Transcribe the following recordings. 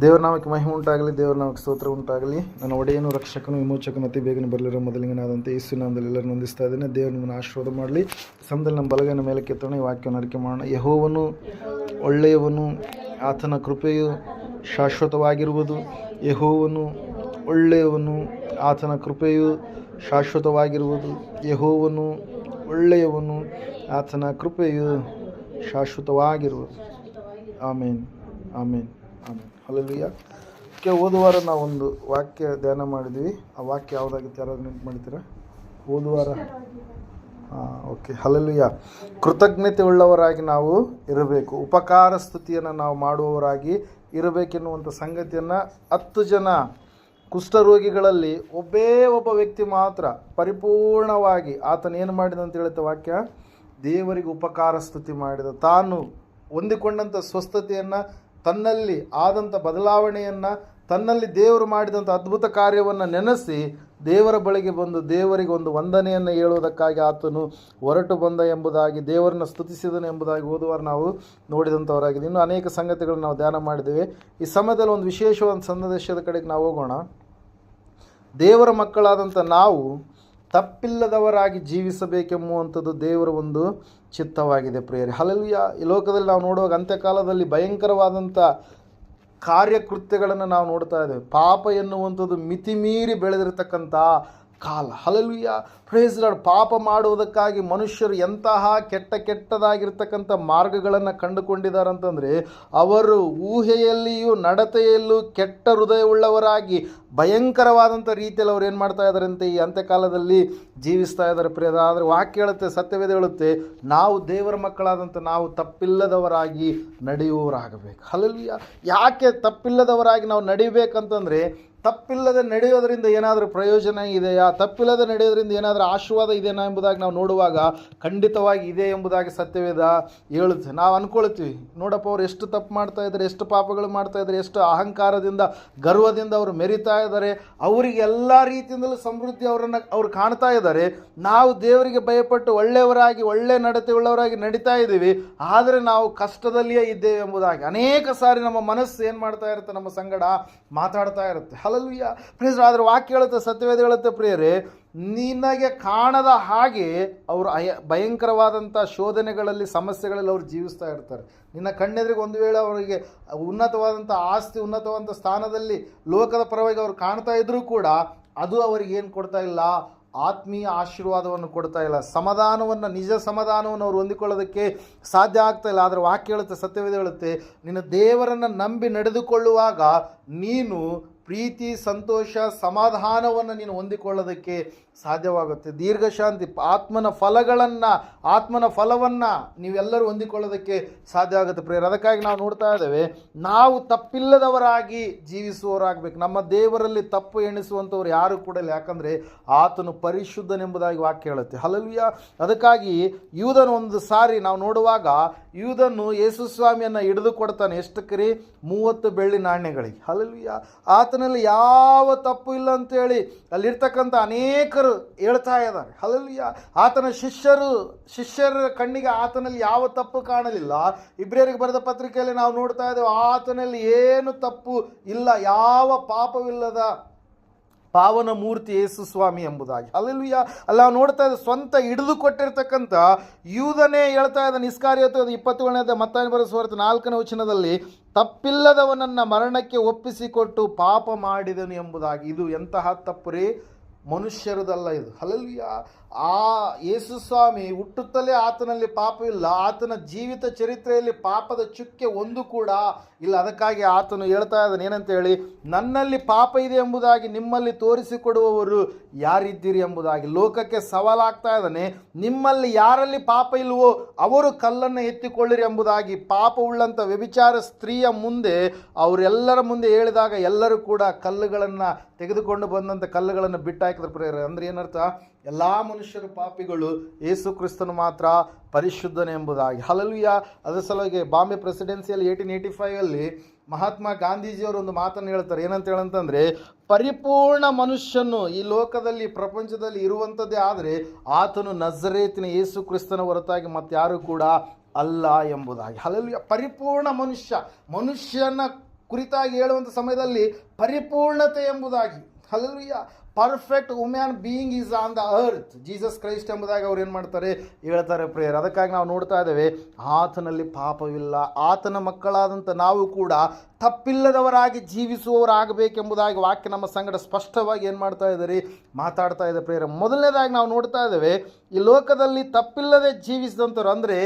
ದೇವರ ನಾಮಕ್ಕೆ ಮಹಿಮೆ ಉಂಟಾಗಲಿ, ದೇವರ ನಾಮಕ್ಕೆ ಸ್ತೋತ್ರ ಉಂಟಾಗಲಿ. ನನ್ನ ಒಡೆಯನು ರಕ್ಷಕನು ವಿಮೋಚಕನು ಅತಿ ಬೇಗನೆ ಬರಲಿರುವ ಮೊದಲಿಗನಾದಂತೆ ಯೇಸು ನಾಮದಲ್ಲಿ ಎಲ್ಲರೂ ಹೊಂದಿಸ್ತಾ ಇದ್ದೇನೆ. ದೇವರು ನಿಮ್ಮನ್ನು ಆಶೀರ್ವಾದ ಮಾಡಲಿ. ಸಮದಲ್ಲಿ ನಮ್ಮ ಬಲಗೈನ ಮೇಲೆ ಕೆತ್ತೋಣ ಈ ವಾಕ್ಯವನ್ನು ಅರಿಕೆ ಮಾಡೋಣ. ಯಹೋವನು ಒಳ್ಳೆಯವನು, ಆತನ ಕೃಪೆಯು ಶಾಶ್ವತವಾಗಿರುವುದು. ಯಹೋವನು ಒಳ್ಳೆಯವನು, ಆತನ ಕೃಪೆಯು ಶಾಶ್ವತವಾಗಿರುವುದು. ಯಹೋವನು ಒಳ್ಳೆಯವನು, ಆತನ ಕೃಪೆಯು ಶಾಶ್ವತವಾಗಿರುವುದು. ಆಮೇನ್ ಆಮೇನ್ ಆಮೇನ್. ಹಲಲಿಯ ಕೆ ಓದುವಾರ ನಾವೊಂದು ವಾಕ್ಯ ಧ್ಯಾನ ಮಾಡಿದ್ವಿ. ಆ ವಾಕ್ಯ ಯಾವುದಾಗಿತ್ತು? ಯಾರಾದರೂ ನೆನ್ಪು ಮಾಡ್ತೀರಾ ಓದುವಾರ ಹಾಂ ಓಕೆ ಹಲಲಿಯ ಕೃತಜ್ಞತೆ ಉಳ್ಳವರಾಗಿ ನಾವು ಇರಬೇಕು. ಉಪಕಾರ ಸ್ತುತಿಯನ್ನು ನಾವು ಮಾಡುವವರಾಗಿ ಇರಬೇಕೆನ್ನುವಂಥ ಸಂಗತಿಯನ್ನು ಹತ್ತು ಜನ ಕುಷ್ಠರೋಗಿಗಳಲ್ಲಿ ಒಬ್ಬೇ ಒಬ್ಬ ವ್ಯಕ್ತಿ ಮಾತ್ರ ಪರಿಪೂರ್ಣವಾಗಿ ಆತನ ಏನು ಮಾಡಿದ ಅಂತ ಹೇಳುತ್ತೆ ವಾಕ್ಯ? ದೇವರಿಗೆ ಉಪಕಾರ ಸ್ತುತಿ ಮಾಡಿದ. ತಾನು ಹೊಂದಿಕೊಂಡಂಥ ಸ್ವಸ್ಥತೆಯನ್ನು ತನ್ನಲ್ಲಿ ಆದಂಥ ಬದಲಾವಣೆಯನ್ನು, ತನ್ನಲ್ಲಿ ದೇವರು ಮಾಡಿದಂಥ ಅದ್ಭುತ ಕಾರ್ಯವನ್ನು ನೆನೆಸಿ, ದೇವರ ಬಳಿಗೆ ಬಂದು ದೇವರಿಗೆ ಒಂದು ವಂದನೆಯನ್ನು ಹೇಳುವುದಕ್ಕಾಗಿ ಆತನು ಹೊರಟು ಬಂದ ಎಂಬುದಾಗಿ, ದೇವರನ್ನು ಸ್ತುತಿಸಿದನು ಎಂಬುದಾಗಿ ಓದುವಾರ ನಾವು ನೋಡಿದಂಥವರಾಗಿದೆ ಇನ್ನು ಅನೇಕ ಸಂಗತಿಗಳನ್ನು ನಾವು ಧ್ಯಾನ ಮಾಡಿದ್ದೇವೆ. ಈ ಸಮಯದಲ್ಲಿ ಒಂದು ವಿಶೇಷವಾದ ಸಂದೇಶದ ಕಡೆಗೆ ನಾವು ಹೋಗೋಣ. ದೇವರ ಮಕ್ಕಳಾದಂಥ ನಾವು ತಪ್ಪಿಲ್ಲದವರಾಗಿ ಜೀವಿಸಬೇಕೆಂಬುವಂಥದ್ದು ದೇವರ ಒಂದು ಚಿತ್ತವಾಗಿದೆ ಪ್ರಿಯರಿ. ಹಲಲಿಯ ಈ ಲೋಕದಲ್ಲಿ ನಾವು ನೋಡುವಾಗ ಅಂತ್ಯಕಾಲದಲ್ಲಿ ಭಯಂಕರವಾದಂಥ ಕಾರ್ಯಕೃತ್ಯಗಳನ್ನು ನಾವು ನೋಡ್ತಾ ಇದ್ದೇವೆ. ಪಾಪ ಎನ್ನುವಂಥದ್ದು ಮಿತಿಮೀರಿ ಬೆಳೆದಿರತಕ್ಕಂಥ ಕಾಲ. ಹಲಲುಯ್ಯ ಪ್ರೇಸ್ ಲಾರ್ಡ್ ಪಾಪ ಮಾಡುವುದಕ್ಕಾಗಿ ಮನುಷ್ಯರು ಎಂತಹ ಕೆಟ್ಟ ಕೆಟ್ಟದಾಗಿರ್ತಕ್ಕಂಥ ಮಾರ್ಗಗಳನ್ನು ಕಂಡುಕೊಂಡಿದ್ದಾರೆ ಅಂತಂದರೆ ಅವರು ಊಹೆಯಲ್ಲಿಯೂ ನಡತೆಯಲ್ಲೂ ಕೆಟ್ಟ ಹೃದಯವುಳ್ಳವರಾಗಿ ಭಯಂಕರವಾದಂಥ ರೀತಿಯಲ್ಲಿ ಅವ್ರು ಏನು ಮಾಡ್ತಾ ಇದ್ದಾರಂತೆ ಈ ಅಂತ್ಯಕಾಲದಲ್ಲಿ ಜೀವಿಸ್ತಾ ಇದ್ದಾರೆ ಪ್ರಿಯದ, ಆದರೆ ವಾಕ್ಯ ಹೇಳುತ್ತೆ, ಸತ್ಯವೇದ ಹೇಳುತ್ತೆ, ನಾವು ದೇವರ ಮಕ್ಕಳಾದಂಥ ನಾವು ತಪ್ಪಿಲ್ಲದವರಾಗಿ ನಡೆಯುವವರಾಗಬೇಕು. ಹಲಲಿಯ ಯಾಕೆ ತಪ್ಪಿಲ್ಲದವರಾಗಿ ನಾವು ನಡಿಬೇಕಂತಂದರೆ ತಪ್ಪಿಲ್ಲದೆ ನಡೆಯೋದರಿಂದ ಏನಾದರೂ ಪ್ರಯೋಜನ ಇದೆಯಾ? ತಪ್ಪಿಲ್ಲದೆ ನಡೆಯೋದರಿಂದ ಏನಾದರೂ ಆಶೀರ್ವಾದ ಇದೆಯಾ ಎಂಬುದಾಗಿ ನಾವು ನೋಡುವಾಗ ಖಂಡಿತವಾಗಿ ಇದೆ ಎಂಬುದಾಗಿ ಸತ್ಯವೇದ ಹೇಳುತ್ತೆ. ನಾವು ಅಂದ್ಕೊಳ್ತೀವಿ ನೋಡಪ್ಪ ಅವ್ರು ಎಷ್ಟು ತಪ್ಪು ಮಾಡ್ತಾ ಇದ್ದಾರೆ, ಎಷ್ಟು ಪಾಪಗಳು ಮಾಡ್ತಾ ಇದ್ದಾರೆ, ಎಷ್ಟು ಅಹಂಕಾರದಿಂದ, ಗರ್ವದಿಂದ ಅವರು ಮೆರಿತಾ ಇದ್ದಾರೆ, ಅವರಿಗೆ ಎಲ್ಲ ರೀತಿಯಿಂದಲೂ ಸಮೃದ್ಧಿ ಅವರನ್ನು ಅವ್ರು ಕಾಣ್ತಾ ಇದ್ದಾರೆ. ನಾವು ದೇವರಿಗೆ ಭಯಪಟ್ಟು ಒಳ್ಳೆಯವರಾಗಿ, ಒಳ್ಳೆ ನಡತೆ ಉಳ್ಳವರಾಗಿ ನಡೀತಾ ಇದ್ದೀವಿ. ಆದರೆ ನಾವು ಕಷ್ಟದಲ್ಲಿಯೇ ಇದ್ದೇವೆ ಎಂಬುದಾಗಿ ಅನೇಕ ಸಾರಿ ನಮ್ಮ ಮನಸ್ಸು ಏನು ಮಾಡ್ತಾ ಇರುತ್ತೆ? ನಮ್ಮ ಸಂಗಡ ಮಾತಾಡ್ತಾ ಇರುತ್ತೆ. ಹಲಲ್ವಿಯ ಪ್ರೇಸ್ ಆದರೆ ವಾಕ್ಯ ಹೇಳುತ್ತೆ, ಸತ್ಯವೇದ ಹೇಳುತ್ತೆ ಪ್ರಿಯರೇ, ನಿನಗೆ ಕಾಣದ ಹಾಗೆ ಅವರು ಅಯ ಭಯಂಕರವಾದಂಥ ಶೋಧನೆಗಳಲ್ಲಿ, ಸಮಸ್ಯೆಗಳಲ್ಲಿ ಅವರು ಜೀವಿಸ್ತಾ ಇರ್ತಾರೆ. ನಿನ್ನ ಕಣ್ಣೆದುರಿಗೆ ಒಂದು ವೇಳೆ ಅವರಿಗೆ ಉನ್ನತವಾದಂಥ ಆಸ್ತಿ ಉನ್ನತವಾದಂಥ ಸ್ಥಾನದಲ್ಲಿ ಲೋಕದ ಪರವಾಗಿ ಅವರು ಕಾಣ್ತಾ ಇದ್ದರೂ ಕೂಡ ಅದು ಅವರಿಗೆ ಏನು ಕೊಡ್ತಾ ಇಲ್ಲ? ಆತ್ಮೀಯ ಆಶೀರ್ವಾದವನ್ನು ಕೊಡ್ತಾ ಇಲ್ಲ. ಸಮಾಧಾನವನ್ನು, ನಿಜ ಸಮಾಧಾನವನ್ನು ಅವರು ಹೊಂದಿಕೊಳ್ಳೋದಕ್ಕೆ ಸಾಧ್ಯ ಆಗ್ತಾ ಇಲ್ಲ. ಆದರೆ ವಾಕ್ಯ ಹೇಳುತ್ತೆ, ಸತ್ಯವೇದ ಹೇಳುತ್ತೆ, ನಿನ್ನ ದೇವರನ್ನು ನಂಬಿ ನಡೆದುಕೊಳ್ಳುವಾಗ ನೀನು ಪ್ರೀತಿ ಸಂತೋಷ ಸಮಾಧಾನವನ್ನು ನೀನು ಹೊಂದಿಕೊಳ್ಳೋದಕ್ಕೆ ಸಾಧ್ಯವಾಗುತ್ತೆ. ದೀರ್ಘಶಾಂತಿ, ಆತ್ಮನ ಫಲಗಳನ್ನು, ಆತ್ಮನ ಫಲವನ್ನು ನೀವೆಲ್ಲರೂ ಹೊಂದಿಕೊಳ್ಳೋದಕ್ಕೆ ಸಾಧ್ಯ ಆಗುತ್ತೆ ಪ್ರೇರ ಅದಕ್ಕಾಗಿ ನಾವು ನೋಡ್ತಾ ಇದ್ದೇವೆ, ನಾವು ತಪ್ಪಿಲ್ಲದವರಾಗಿ ಜೀವಿಸುವವರಾಗಬೇಕು. ನಮ್ಮ ದೇವರಲ್ಲಿ ತಪ್ಪು ಎಣಿಸುವಂಥವ್ರು ಯಾರು ಕೂಡ ಇಲ್ಲ. ಯಾಕಂದರೆ ಆತನು ಪರಿಶುದ್ಧನೆಂಬುದಾಗಿ ವಾಕ್ಯ ಹೇಳುತ್ತೆ. ಹಲವಿಯ ಅದಕ್ಕಾಗಿ ಯೂದನು ಒಂದು ಸಾರಿ ನಾವು ನೋಡುವಾಗ ಯೂದನು ಯೇಸುಸ್ವಾಮಿಯನ್ನು ಹಿಡಿದು ಕೊಡ್ತಾನೆ. ಎಷ್ಟಕ್ಕೆ ರೀ ಮೂವತ್ತು ಬೆಳ್ಳಿ ನಾಣ್ಯಗಳಿಗೆ. ಹಲವಿಯ ಆತನಲ್ಲಿ ಯಾವ ತಪ್ಪು ಇಲ್ಲ ಅಂತೇಳಿ ಅಲ್ಲಿರ್ತಕ್ಕಂಥ ಅನೇಕರು ಹೇಳ್ತಾ ಇದ್ದಾರೆ. ಅಲ್ಲಿ ಆತನ ಶಿಷ್ಯರು, ಶಿಷ್ಯರ ಕಣ್ಣಿಗೆ ಆತನಲ್ಲಿ ಯಾವ ತಪ್ಪು ಕಾಣಲಿಲ್ಲ. ಇಬ್ರಿಯರಿಗೆ ಬರೆದ ಪತ್ರಿಕೆಯಲ್ಲಿ ನಾವು ನೋಡ್ತಾ ಇದ್ದೇವೆ, ಆತನಲ್ಲಿ ಏನು ತಪ್ಪು ಇಲ್ಲ, ಯಾವ ಪಾಪವಿಲ್ಲದ ಪಾವನ ಮೂರ್ತಿ ಯೇಸು ಸ್ವಾಮಿ ಎಂಬುದಾಗಿ. ಅಲ್ಲೆಲ್ಲೂಯ್ಯ ಅಲ್ಲ ನೋಡ್ತಾ ಇದ್ದ ಸ್ವಂತ ಹಿಡಿದು ಕೊಟ್ಟಿರ್ತಕ್ಕಂಥ ಯೂದನೇ ಹೇಳ್ತಾ ಇದ್ದ ನಿಸ್ಕಾರ್ಯತೆ ಇಪ್ಪತ್ತೇಳನೇದ ಬರೋ ಬರೆಸುವರ್ತ ನಾಲ್ಕನೇ ವಚನದಲ್ಲಿ, ತಪ್ಪಿಲ್ಲದವನನ್ನು ಮರಣಕ್ಕೆ ಒಪ್ಪಿಸಿಕೊಟ್ಟು ಪಾಪ ಮಾಡಿದನು ಎಂಬುದಾಗಿ. ಇದು ಎಂತಹ ತಪ್ಪು ರೀ? ಮನುಷ್ಯರದಲ್ಲ ಇದು. ಹಲಲ್ವಿಯ ಆ ಯೇಸು ಸ್ವಾಮಿ ಹುಟ್ಟುತ್ತಲೇ ಆತನಲ್ಲಿ ಪಾಪವಿಲ್ಲ. ಆತನ ಜೀವಿತ ಚರಿತ್ರೆಯಲ್ಲಿ ಪಾಪದ ಚುಕ್ಕೆ ಒಂದು ಕೂಡ ಇಲ್ಲ, ಅದಕ್ಕಾಗಿ ಆತನು ಹೇಳ್ತಾ ಇದ್ದಾನೆ, ಏನಂತ ಹೇಳಿ, ನನ್ನಲ್ಲಿ ಪಾಪ ಇದೆ ಎಂಬುದಾಗಿ ನಿಮ್ಮಲ್ಲಿ ತೋರಿಸಿಕೊಡುವವರು ಯಾರಿದ್ದೀರಿ ಎಂಬುದಾಗಿ. ಲೋಕಕ್ಕೆ ಸವಾಲಾಗ್ತಾ ಇದ್ದಾನೆ, ನಿಮ್ಮಲ್ಲಿ ಯಾರಲ್ಲಿ ಪಾಪ ಇಲ್ವೋ ಅವರು ಕಲ್ಲನ್ನು ಎತ್ತಿಕೊಳ್ಳಿರಿ ಎಂಬುದಾಗಿ ಪಾಪ ಉಳ್ಳಂಥ ವ್ಯಭಿಚಾರ ಸ್ತ್ರೀಯ ಮುಂದೆ ಅವರೆಲ್ಲರ ಮುಂದೆ ಹೇಳಿದಾಗ ಎಲ್ಲರೂ ಕೂಡ ಕಲ್ಲುಗಳನ್ನು ತೆಗೆದುಕೊಂಡು ಬಂದಂಥ ಕಲ್ಲುಗಳನ್ನು ಬಿಟ್ಟಾಕಿದ್ರು. ಪ್ರೇರ ಅಂದರೆ ಏನರ್ಥ? ಎಲ್ಲ ಮನುಷ್ಯರು ಪಾಪಿಗಳು ಏಸು ಕ್ರಿಸ್ತನು ಮಾತ್ರ ಪರಿಶುದ್ಧನೆಂಬುದಾಗಿ ಹಲಲುಯ ಅದರ ಸಲುವಾಗಿ ಬಾಂಬೆ ಪ್ರೆಸಿಡೆನ್ಸಿಯಲ್ಲಿ ಏಯ್ಟೀನ್ ಏಯ್ಟಿ ಫೈವಲ್ಲಿ ಮಹಾತ್ಮ ಗಾಂಧೀಜಿಯವರು ಒಂದು ಮಾತನ್ನು ಹೇಳ್ತಾರೆ. ಏನಂತ ಹೇಳಂತಂದರೆ, ಪರಿಪೂರ್ಣ ಮನುಷ್ಯನು ಈ ಲೋಕದಲ್ಲಿ, ಪ್ರಪಂಚದಲ್ಲಿ ಇರುವಂಥದ್ದೇ ಆದರೆ ಆತನು ನಜರೇತಿನ ಯೇಸು ಕ್ರಿಸ್ತನ ಹೊರತಾಗಿ ಮತ್ತಾರೂ ಕೂಡ ಅಲ್ಲ ಎಂಬುದಾಗಿ. ಹಲಲು ಪರಿಪೂರ್ಣ ಮನುಷ್ಯ, ಮನುಷ್ಯನ ಕುರಿತಾಗಿ ಹೇಳುವಂಥ ಸಮಯದಲ್ಲಿ ಪರಿಪೂರ್ಣತೆ ಎಂಬುದಾಗಿ. Hallelujah perfect woman being is on the earth Jesus Christ ಎಂಬುದಾಗಿ ಅವ್ರು ಏನು ಮಾಡ್ತಾರೆ? ಹೇಳ್ತಾರೆ ಪ್ರೇಯರ್. ಅದಕ್ಕಾಗಿ ನಾವು ನೋಡ್ತಾ ಇದ್ದೇವೆ, ಆತನಲ್ಲಿ ಪಾಪವಿಲ್ಲ. ಆತನ ಮಕ್ಕಳಾದಂಥ ನಾವು ಕೂಡ ತಪ್ಪಿಲ್ಲದವರಾಗಿ ಜೀವಿಸುವವರಾಗಬೇಕೆಂಬುದಾಗಿ ವಾಕ್ಯ ನಮ್ಮ ಸಂಗಡ ಸ್ಪಷ್ಟವಾಗಿ ಏನು ಮಾಡ್ತಾ ಇದ್ದಾರೆ? ಮಾತಾಡ್ತಾ ಇದೆ ಪ್ರೇಯರ್. ಮೊದಲನೇದಾಗಿ ನಾವು ನೋಡ್ತಾ ಇದ್ದೇವೆ, ಈ ಲೋಕದಲ್ಲಿ ತಪ್ಪಿಲ್ಲದೆ ಜೀವಿಸಿದಂಥವ್ರು ಅಂದರೆ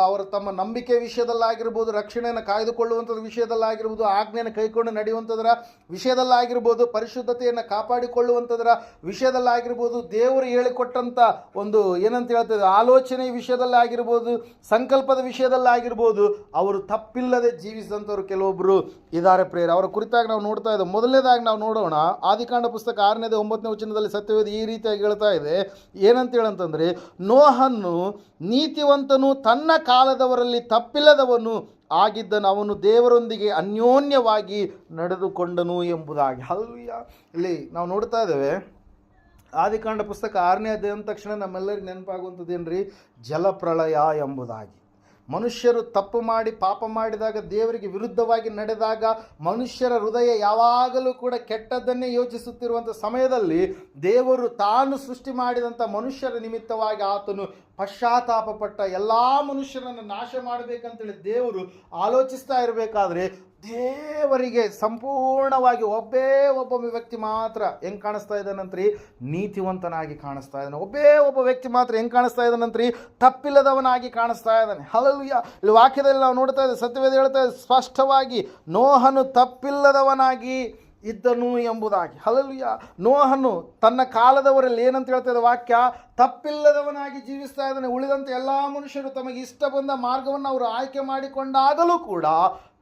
ಅವರು ತಮ್ಮ ನಂಬಿಕೆ ವಿಷಯದಲ್ಲಾಗಿರ್ಬೋದು, ರಕ್ಷಣೆಯನ್ನು ಕಾಯ್ದುಕೊಳ್ಳುವಂಥದ್ದು ವಿಷಯದಲ್ಲಾಗಿರ್ಬೋದು, ಆಜ್ಞೆಯನ್ನು ಕೈಕೊಂಡು ನಡೆಯುವಂಥದ್ರ ವಿಷಯದಲ್ಲಾಗಿರ್ಬೋದು, ಪರಿಶುದ್ಧತೆಯನ್ನು ಕಾಪಾಡಿಕೊಳ್ಳುವಂಥದ್ರ ವಿಷಯದಲ್ಲಾಗಿರ್ಬೋದು, ದೇವರು ಹೇಳಿಕೊಟ್ಟಂಥ ಒಂದು ಏನಂತ ಹೇಳ್ತದೆ, ಆಲೋಚನೆ ವಿಷಯದಲ್ಲಾಗಿರ್ಬೋದು, ಸಂಕಲ್ಪದ ವಿಷಯದಲ್ಲಾಗಿರ್ಬೋದು, ಅವರು ತಪ್ಪಿಲ್ಲದೆ ಜೀವಿಸಿದಂಥವ್ರು ಕೆಲವೊಬ್ಬರು ಇದ್ದಾರೆ ಪ್ರೇರ ಅವರ ಕುರಿತಾಗಿ ನಾವು ನೋಡ್ತಾ ಇದ್ದೇವೆ. ಮೊದಲನೇದಾಗಿ ನಾವು ನೋಡೋಣ, ಆದಿಕಾಂಡ ಪುಸ್ತಕ ಆರನೇದು ಒಂಬತ್ತನೇ ವಚನದಲ್ಲಿ ಸತ್ಯವೇದ ಈ ರೀತಿಯಾಗಿ ಹೇಳ್ತಾ ಇದೆ. ಏನಂತ ಹೇಳಂತಂದ್ರೆ, ನೋಹನ್ನು ನೀತಿವಂತನು ತನ್ನ ಕಾಲದವರಲ್ಲಿ ತಪ್ಪಿಲ್ಲದವನು ಆಗಿದ್ದನು, ಅವನು ದೇವರೊಂದಿಗೆ ಅನ್ಯೋನ್ಯವಾಗಿ ನಡೆದುಕೊಂಡನು ಎಂಬುದಾಗಿ. ಹಲ್ವಿಯ ಇಲ್ಲಿ ನಾವು ನೋಡ್ತಾ ಇದ್ದೇವೆ, ಆದಿಕಾಂಡ ಪುಸ್ತಕ ಆರನೇ ಅಧ್ಯಾಯ ಅಂದ ತಕ್ಷಣ ನಮ್ಮೆಲ್ಲರಿಗೆ ನೆನಪಾಗುವಂಥದ್ದು ರೀ ಜಲಪ್ರಳಯ ಎಂಬುದಾಗಿ. ಮನುಷ್ಯರು ತಪ್ಪು ಮಾಡಿ ಪಾಪ ಮಾಡಿದಾಗ ದೇವರಿಗೆ ವಿರುದ್ಧವಾಗಿ ನಡೆದಾಗ ಮನುಷ್ಯರ ಹೃದಯ ಯಾವಾಗಲೂ ಕೂಡ ಕೆಟ್ಟದ್ದನ್ನೇ ಯೋಚಿಸುತ್ತಿರುವಂಥ ಸಮಯದಲ್ಲಿ ದೇವರು ತಾನು ಸೃಷ್ಟಿ ಮಾಡಿದಂಥ ಮನುಷ್ಯರ ನಿಮಿತ್ತವಾಗಿ ಆತನು ಪಶ್ಚಾತ್ತಾಪಪಟ್ಟ ಎಲ್ಲ ಮನುಷ್ಯರನ್ನು ನಾಶ ಮಾಡಬೇಕಂತೇಳಿ ದೇವರು ಆಲೋಚಿಸ್ತಾ ಇರಬೇಕಾದ್ರೆ ದೇವರಿಗೆ ಸಂಪೂರ್ಣವಾಗಿ ಒಬ್ಬೇ ಒಬ್ಬ ವ್ಯಕ್ತಿ ಮಾತ್ರ ಹೆಂಗ್ ಕಾಣಿಸ್ತಾ ಇದ್ದಾನಂತ್ರಿ ನೀತಿವಂತನಾಗಿ ಕಾಣಿಸ್ತಾ ಇದ್ದಾನೆ. ಒಬ್ಬೇ ಒಬ್ಬ ವ್ಯಕ್ತಿ ಮಾತ್ರ ಹೆಂಗೆ ಕಾಣಿಸ್ತಾ ಇದ್ದಾನಂತ್ರಿ ತಪ್ಪಿಲ್ಲದವನಾಗಿ ಕಾಣಿಸ್ತಾ ಇದ್ದಾನೆ. ಹಲಲುಯ್ಯ ಇಲ್ಲಿ ವಾಕ್ಯದಲ್ಲಿ ನಾವು ನೋಡ್ತಾ ಇದ್ದೇವೆ, ಸತ್ಯವೇದ ಹೇಳ್ತಾ ಇದೆ, ಸ್ಪಷ್ಟವಾಗಿ ನೋಹನು ತಪ್ಪಿಲ್ಲದವನಾಗಿ ಇದ್ದನು ಎಂಬುದಾಗಿ. ಹಲಲುಯ್ಯ ನೋಹನು ತನ್ನ ಕಾಲದವರಲ್ಲಿ ಏನಂತ ಹೇಳ್ತಾ ಇದೆ ವಾಕ್ಯ? ತಪ್ಪಿಲ್ಲದವನಾಗಿ ಜೀವಿಸ್ತಾ ಇದ್ದಾನೆ. ಉಳಿದಂತೆ ಎಲ್ಲ ಮನುಷ್ಯರು ತಮಗೆ ಇಷ್ಟ ಬಂದ ಮಾರ್ಗವನ್ನು ಅವರು ಆಯ್ಕೆ ಮಾಡಿಕೊಂಡಾಗಲೂ ಕೂಡ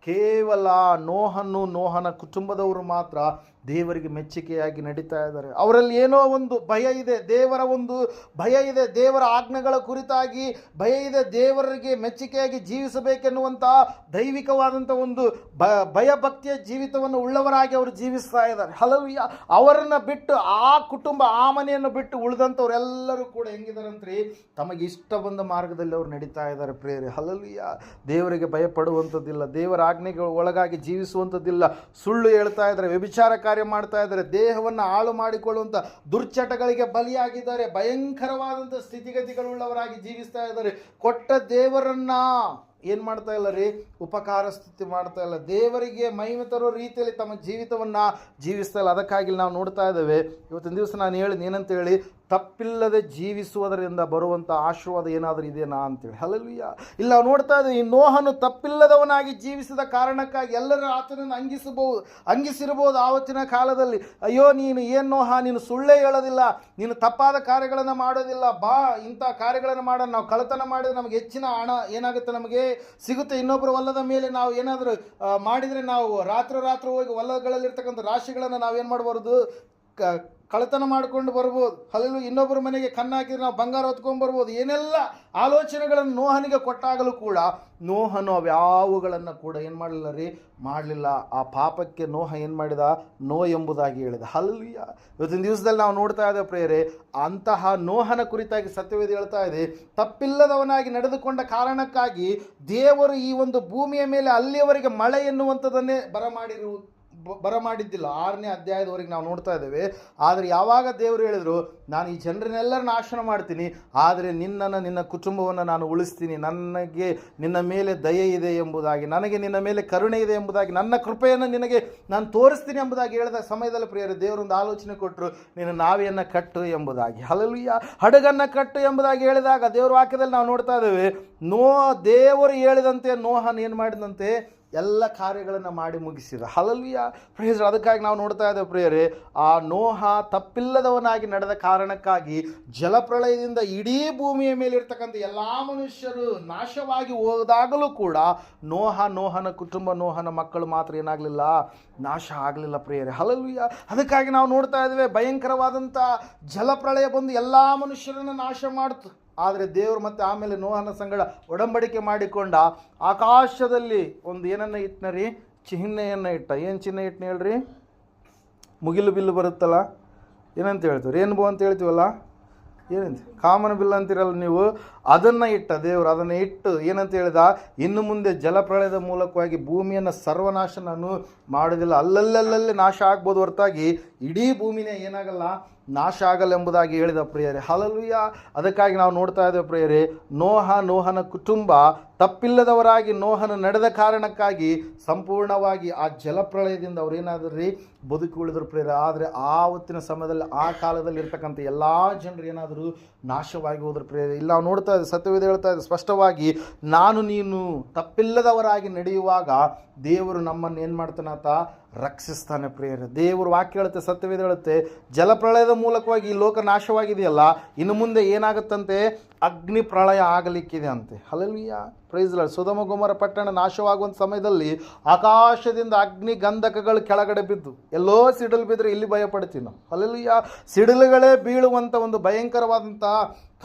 ಕೇವಲ ನೋಹನ್ನು ನೋಹನ ಕುಟುಂಬದವರು ಮಾತ್ರ ದೇವರಿಗೆ ಮೆಚ್ಚುಗೆಯಾಗಿ ನಡೀತಾ ಇದ್ದಾರೆ. ಅವರಲ್ಲಿ ಏನೋ ಒಂದು ಭಯ ಇದೆ, ದೇವರ ಒಂದು ಭಯ ಇದೆ, ದೇವರ ಆಜ್ಞೆಗಳ ಕುರಿತಾಗಿ ಭಯ ಇದೆ, ದೇವರಿಗೆ ಮೆಚ್ಚುಗೆಯಾಗಿ ಜೀವಿಸಬೇಕೆನ್ನುವಂತಹ ದೈವಿಕವಾದಂಥ ಒಂದು ಭಯ ಭಯಭಕ್ತಿಯ ಜೀವಿತವನ್ನು ಉಳ್ಳವರಾಗಿ ಅವರು ಜೀವಿಸ್ತಾ ಇದ್ದಾರೆ. ಹಲವು ಅವರನ್ನು ಬಿಟ್ಟು ಆ ಕುಟುಂಬ, ಆ ಮನೆಯನ್ನು ಬಿಟ್ಟು ಉಳಿದಂಥವರೆಲ್ಲರೂ ಕೂಡ ಹೆಂಗಿದಾರಂತ್ರಿ ತಮಗೆ ಇಷ್ಟ ಬಂದ ಮಾರ್ಗದಲ್ಲಿ ಅವರು ನಡೀತಾ ಇದ್ದಾರೆ ಪ್ರೇರೆ ಹಲಲಿಯ ದೇವರಿಗೆ ಭಯಪಡುವಂಥದ್ದಿಲ್ಲ, ದೇವರ ಆಜ್ಞೆಗೆ ಒಳಗಾಗಿ ಜೀವಿಸುವಂಥದ್ದಿಲ್ಲ. ಸುಳ್ಳು ಹೇಳ್ತಾ ಇದ್ದಾರೆ ವ್ಯಭಿಚಾರ ಕಾರ್ಯ ಮಾಡ್ತಾ ಇದ್ದಾರೆ, ದೇಹವನ್ನು ಹಾಳು ಮಾಡಿಕೊಳ್ಳುವಂಥ ದುರ್ಚಟಗಳಿಗೆ ಬಲಿಯಾಗಿದ್ದಾರೆ ಭಯಂಕರವಾದಂಥ ಸ್ಥಿತಿಗತಿಗಳುಳ್ಳವರಾಗಿ ಜೀವಿಸ್ತಾ ಇದ್ದಾರೆ. ಕೊಟ್ಟ ದೇವರನ್ನ ಏನು ಮಾಡ್ತಾ ಇಲ್ಲ ರೀ? ಉಪಕಾರ ಸ್ಥಿತಿ ಮಾಡ್ತಾ ಇಲ್ಲ. ದೇವರಿಗೆ ಮಹಿಮೆ ತರೋ ರೀತಿಯಲ್ಲಿ ತಮ್ಮ ಜೀವಿತವನ್ನು ಜೀವಿಸ್ತಾ ಇಲ್ಲ. ಅದಕ್ಕಾಗಿ ನಾವು ನೋಡ್ತಾ ಇದ್ದೇವೆ. ಇವತ್ತಿನ ದಿವಸ ನಾನು ಹೇಳಿದ ಏನಂತ ಹೇಳಿ ತಪ್ಪಿಲ್ಲದೆ ಜೀವಿಸುವುದರಿಂದ ಬರುವಂಥ ಆಶೀರ್ವಾದ ಏನಾದರೂ ಇದೆಯಾ ಅಂತೇಳಿ. ಹಲಲುಯ್ಯ ಇಲ್ಲ, ನೋಡ್ತಾ ಇದ್ದೀವಿ ಈ ನೋಹನು ತಪ್ಪಿಲ್ಲದವನಾಗಿ ಜೀವಿಸಿದ ಕಾರಣಕ್ಕಾಗಿ ಎಲ್ಲರೂ ಆತನನ್ನು ಅಂಗಿಸಬಹುದು, ಅಂಗಿಸಿರಬಹುದು ಆವತ್ತಿನ ಕಾಲದಲ್ಲಿ. ಅಯ್ಯೋ, ನೀನು ಏನು ನೋಹ? ನೀನು ಸುಳ್ಳೇ ಹೇಳೋದಿಲ್ಲ. ನೀನು ತಪ್ಪಾದ ಕಾರ್ಯಗಳನ್ನು ಮಾಡೋದಿಲ್ಲ. ಬಾ, ಇಂಥ ಕಾರ್ಯಗಳನ್ನು ಮಾಡೋದು ನಾವು ಕಳತನ ಮಾಡಿದ್ರೆ ನಮಗೆ ಹೆಚ್ಚಿನ ಹಣ ಏನಾಗುತ್ತೆ ನಮಗೆ? ಸಿಗುತ್ತೆ. ಇನ್ನೊಬ್ಬರು ಹೊಲದ ಮೇಲೆ ನಾವು ಏನಾದರೂ ಮಾಡಿದರೆ ನಾವು ರಾತ್ರಿ ರಾತ್ರಿ ಹೋಗಿ ಹೊಲಗಳಲ್ಲಿರ್ತಕ್ಕಂಥ ರಾಶಿಗಳನ್ನು ನಾವೇನು ಮಾಡಬಾರ್ದು? ಕ, ಕಳ್ಳತನ ಮಾಡ್ಕೊಂಡು ಬರ್ಬೋದು. ಅಲ್ಲೂ ಇನ್ನೊಬ್ಬರ ಮನೆಗೆ ಕಣ್ಣಾಕಿದ್ರೆ ನಾವು ಬಂಗಾರ ಹೊತ್ಕೊಂಡು ಬರ್ಬೋದು. ಏನೆಲ್ಲ ಆಲೋಚನೆಗಳನ್ನು ನೋಹನಿಗೆ ಕೊಟ್ಟಾಗಲೂ ಕೂಡ ನೋಹನು ಅವ್ಯಾವುಗಳನ್ನು ಕೂಡ ಏನು ಮಾಡಲಿಲ್ಲ ರೀ? ಮಾಡಲಿಲ್ಲ. ಆ ಪಾಪಕ್ಕೆ ನೋಹ ಏನು ಮಾಡಿದ? ನೋ ಎಂಬುದಾಗಿ ಹೇಳಿದ. ಅಲ್ಲಿಯ ಇವತ್ತಿನ ದಿವಸದಲ್ಲಿ ನಾವು ನೋಡ್ತಾ ಇದ್ದೇವೆ ಪ್ರೇರೆ ಅಂತಹ ನೋಹನ ಕುರಿತಾಗಿ ಸತ್ಯವೇದ ಹೇಳ್ತಾ ಇದೆ, ತಪ್ಪಿಲ್ಲದವನಾಗಿ ನಡೆದುಕೊಂಡ ಕಾರಣಕ್ಕಾಗಿ ದೇವರು ಈ ಒಂದು ಭೂಮಿಯ ಮೇಲೆ ಅಲ್ಲಿಯವರೆಗೆ ಮಳೆ ಎನ್ನುವಂಥದ್ದನ್ನೇ ಬರಮಾಡಿರುವುದು ಬರಮಾಡಿದ್ದಿಲ್ಲ ಆರನೇ ಅಧ್ಯಾಯದವರೆಗೆ ನಾವು ನೋಡ್ತಾ ಇದ್ದೇವೆ. ಆದರೆ ಯಾವಾಗ ದೇವರು ಹೇಳಿದರು, ನಾನು ಈ ಜನರನ್ನೆಲ್ಲರ ನಾಶನ ಮಾಡ್ತೀನಿ, ಆದರೆ ನಿನ್ನನ್ನು, ನಿನ್ನ ಕುಟುಂಬವನ್ನು ನಾನು ಉಳಿಸ್ತೀನಿ. ನನಗೆ, ನಿನ್ನ ಮೇಲೆ ದಯೆ ಇದೆ ಎಂಬುದಾಗಿ, ನನಗೆ ನಿನ್ನ ಮೇಲೆ ಕರುಣೆ ಇದೆ ಎಂಬುದಾಗಿ, ನನ್ನ ಕೃಪೆಯನ್ನು ನಿನಗೆ ನಾನು ತೋರಿಸ್ತೀನಿ ಎಂಬುದಾಗಿ ಹೇಳಿದ ಸಮಯದಲ್ಲಿ ಪ್ರಿಯರು ದೇವರೊಂದು ಆಲೋಚನೆ ಕೊಟ್ಟರು ನೀನು ನಾವೆಯನ್ನು ಕಟ್ಟು ಎಂಬುದಾಗಿ. ಹಲಲುಯ್ಯ ಹಡಗನ್ನು ಕಟ್ಟು ಎಂಬುದಾಗಿ ಹೇಳಿದಾಗ ದೇವರ ವಾಕ್ಯದಲ್ಲಿ ನಾವು ನೋಡ್ತಾ ಇದ್ದೇವೆ ನೋ ದೇವರು ಹೇಳಿದಂತೆ, ನೋಹನ್ ಏನು ಮಾಡಿದಂತೆ ಎಲ್ಲ ಕಾರ್ಯಗಳನ್ನು ಮಾಡಿ ಮುಗಿಸಿದ. ಹಲಲ್ವಿಯ ಪ್ರೇಯರ್ ಅದಕ್ಕಾಗಿ ನಾವು ನೋಡ್ತಾ ಇದ್ದೇವೆ ಪ್ರಿಯರೇ, ಆ ನೋಹ ತಪ್ಪಿಲ್ಲದವನಾಗಿ ನಡೆದ ಕಾರಣಕ್ಕಾಗಿ ಜಲಪ್ರಳಯದಿಂದ ಇಡೀ ಭೂಮಿಯ ಮೇಲೆ ಇರ್ತಕ್ಕಂಥ ಎಲ್ಲ ಮನುಷ್ಯರು ನಾಶವಾಗಿ ಹೋದಾಗಲೂ ಕೂಡ ನೋಹ, ನೋಹನ ಕುಟುಂಬ, ನೋಹನ ಮಕ್ಕಳು ಮಾತ್ರ ಏನಾಗಲಿಲ್ಲ? ನಾಶ ಆಗಲಿಲ್ಲ ಪ್ರಿಯರೇ. ಹಲಲ್ವಿಯ ಅದಕ್ಕಾಗಿ ನಾವು ನೋಡ್ತಾ ಇದ್ದೇವೆ, ಭಯಂಕರವಾದಂಥ ಜಲಪ್ರಳಯ ಬಂದು ಎಲ್ಲ ಮನುಷ್ಯರನ್ನು ನಾಶ ಮಾಡ್ತು. ಆದರೆ ದೇವರು ಮತ್ತೆ ಆಮೇಲೆ ನೋಹನ ಸಂಗಡ ಒಡಂಬಡಿಕೆ ಮಾಡಿಕೊಂಡ ಆಕಾಶದಲ್ಲಿ ಒಂದು ಏನನ್ನ ಇಟ್ನ ರೀ ಚಿಹ್ನೆಯನ್ನು ಇಟ್ಟ. ಏನು ಚಿಹ್ನೆ ಇಟ್ಟನ ಹೇಳ್ರಿ? ಮುಗಿಲು ಬಿಲ್ಲು ಬರುತ್ತಲ್ಲ? ಏನಂತ ಹೇಳ್ತೀವಿ ರೇನ್ಬೋ ಅಂತ ಹೇಳ್ತೀವಲ್ಲ? ಏನಂತ? ಕಾಮನ ಬಿಲ್ ಅಂತಿರಲ್ಲ ನೀವು, ಅದನ್ನು ಇಟ್ಟ ದೇವರು, ಅದನ್ನು ಇಟ್ಟು ಏನಂತ ಹೇಳಿದ, ಇನ್ನು ಮುಂದೆ ಜಲಪ್ರಳಯದ ಮೂಲಕವಾಗಿ ಭೂಮಿಯನ್ನು ಸರ್ವನಾಶ ನಾನು ಮಾಡೋದಿಲ್ಲ ಅಲ್ಲಲ್ಲಲ್ಲಲ್ಲಿ ನಾಶ ಆಗ್ಬೋದು ಹೊರತಾಗಿ ಇಡೀ ಭೂಮಿನೇ ಏನಾಗಲ್ಲ, ನಾಶ ಆಗಲ್ಲ ಎಂಬುದಾಗಿ ಹೇಳಿದ ಪ್ರಿಯರೇ. ಹಲಲುಯ್ಯ ಅದಕ್ಕಾಗಿ ನಾವು ನೋಡ್ತಾ ಇದ್ದೇವೆ ಪ್ರಿಯರೇ, ನೋಹ, ನೋಹನ ಕುಟುಂಬ ತಪ್ಪಿಲ್ಲದವರಾಗಿ ನೋಹನ ನಡೆದ ಕಾರಣಕ್ಕಾಗಿ ಸಂಪೂರ್ಣವಾಗಿ ಆ ಜಲಪ್ರಳಯದಿಂದ ಅವ್ರು ಏನಾದರೂ ರೀ ಬದುಕಿ ಉಳಿದ್ರು ಪ್ರಿಯರೇ. ಆದರೆ ಆವತ್ತಿನ ಸಮಯದಲ್ಲಿ, ಆ ಕಾಲದಲ್ಲಿ ಇರ್ತಕ್ಕಂಥ ಎಲ್ಲ ಜನರು ಏನಾದರೂ ನಾಶವಾಗಿ ಹೋದ್ರೆ ಪ್ರೇರ ಇಲ್ಲಿ ನಾವು ನೋಡ್ತಾ ಇದ್ದೀವಿ, ಸತ್ಯವೇದ ಹೇಳ್ತಾ ಇದೆ, ಸ್ಪಷ್ಟವಾಗಿ ನಾನು ನೀನು ತಪ್ಪಿಲ್ಲದವರಾಗಿ ನಡೆಯುವಾಗ ದೇವರು ನಮ್ಮನ್ನು ಏನು ಮಾಡ್ತಾನಾತ ರಕ್ಷಿಸ್ತಾನೆ ಪ್ರಿಯರೇ. ದೇವರು ವಾಕ್ಯ ಹೇಳುತ್ತೆ, ಸತ್ಯವೇದ ಹೇಳುತ್ತೆ, ಜಲಪ್ರಳಯದ ಮೂಲಕವಾಗಿ ಈ ಲೋಕ ನಾಶವಾಗಿದೆಯಲ್ಲ, ಇನ್ನು ಮುಂದೆ ಏನಾಗುತ್ತಂತೆ? ಅಗ್ನಿ ಪ್ರಳಯ ಆಗಲಿಕ್ಕಿದೆ ಅಂತೆ. ಹಲಲಿಯ ಪ್ರೈಸ್ಲ ಸುಧಮ ಗುಮರ ಪಟ್ಟಣ ನಾಶವಾಗುವಂಥ ಸಮಯದಲ್ಲಿ ಆಕಾಶದಿಂದ ಅಗ್ನಿ ಗಂಧಕಗಳು ಕೆಳಗಡೆ ಬಿದ್ದು, ಎಲ್ಲೋ ಸಿಡಿಲು ಬಿದ್ದರೆ ಇಲ್ಲಿ ಭಯಪಡ್ತೀವಿ ನಾವು ಹಲಲಿಯ ಸಿಡಿಲುಗಳೇ ಬೀಳುವಂಥ ಒಂದು ಭಯಂಕರವಾದಂಥ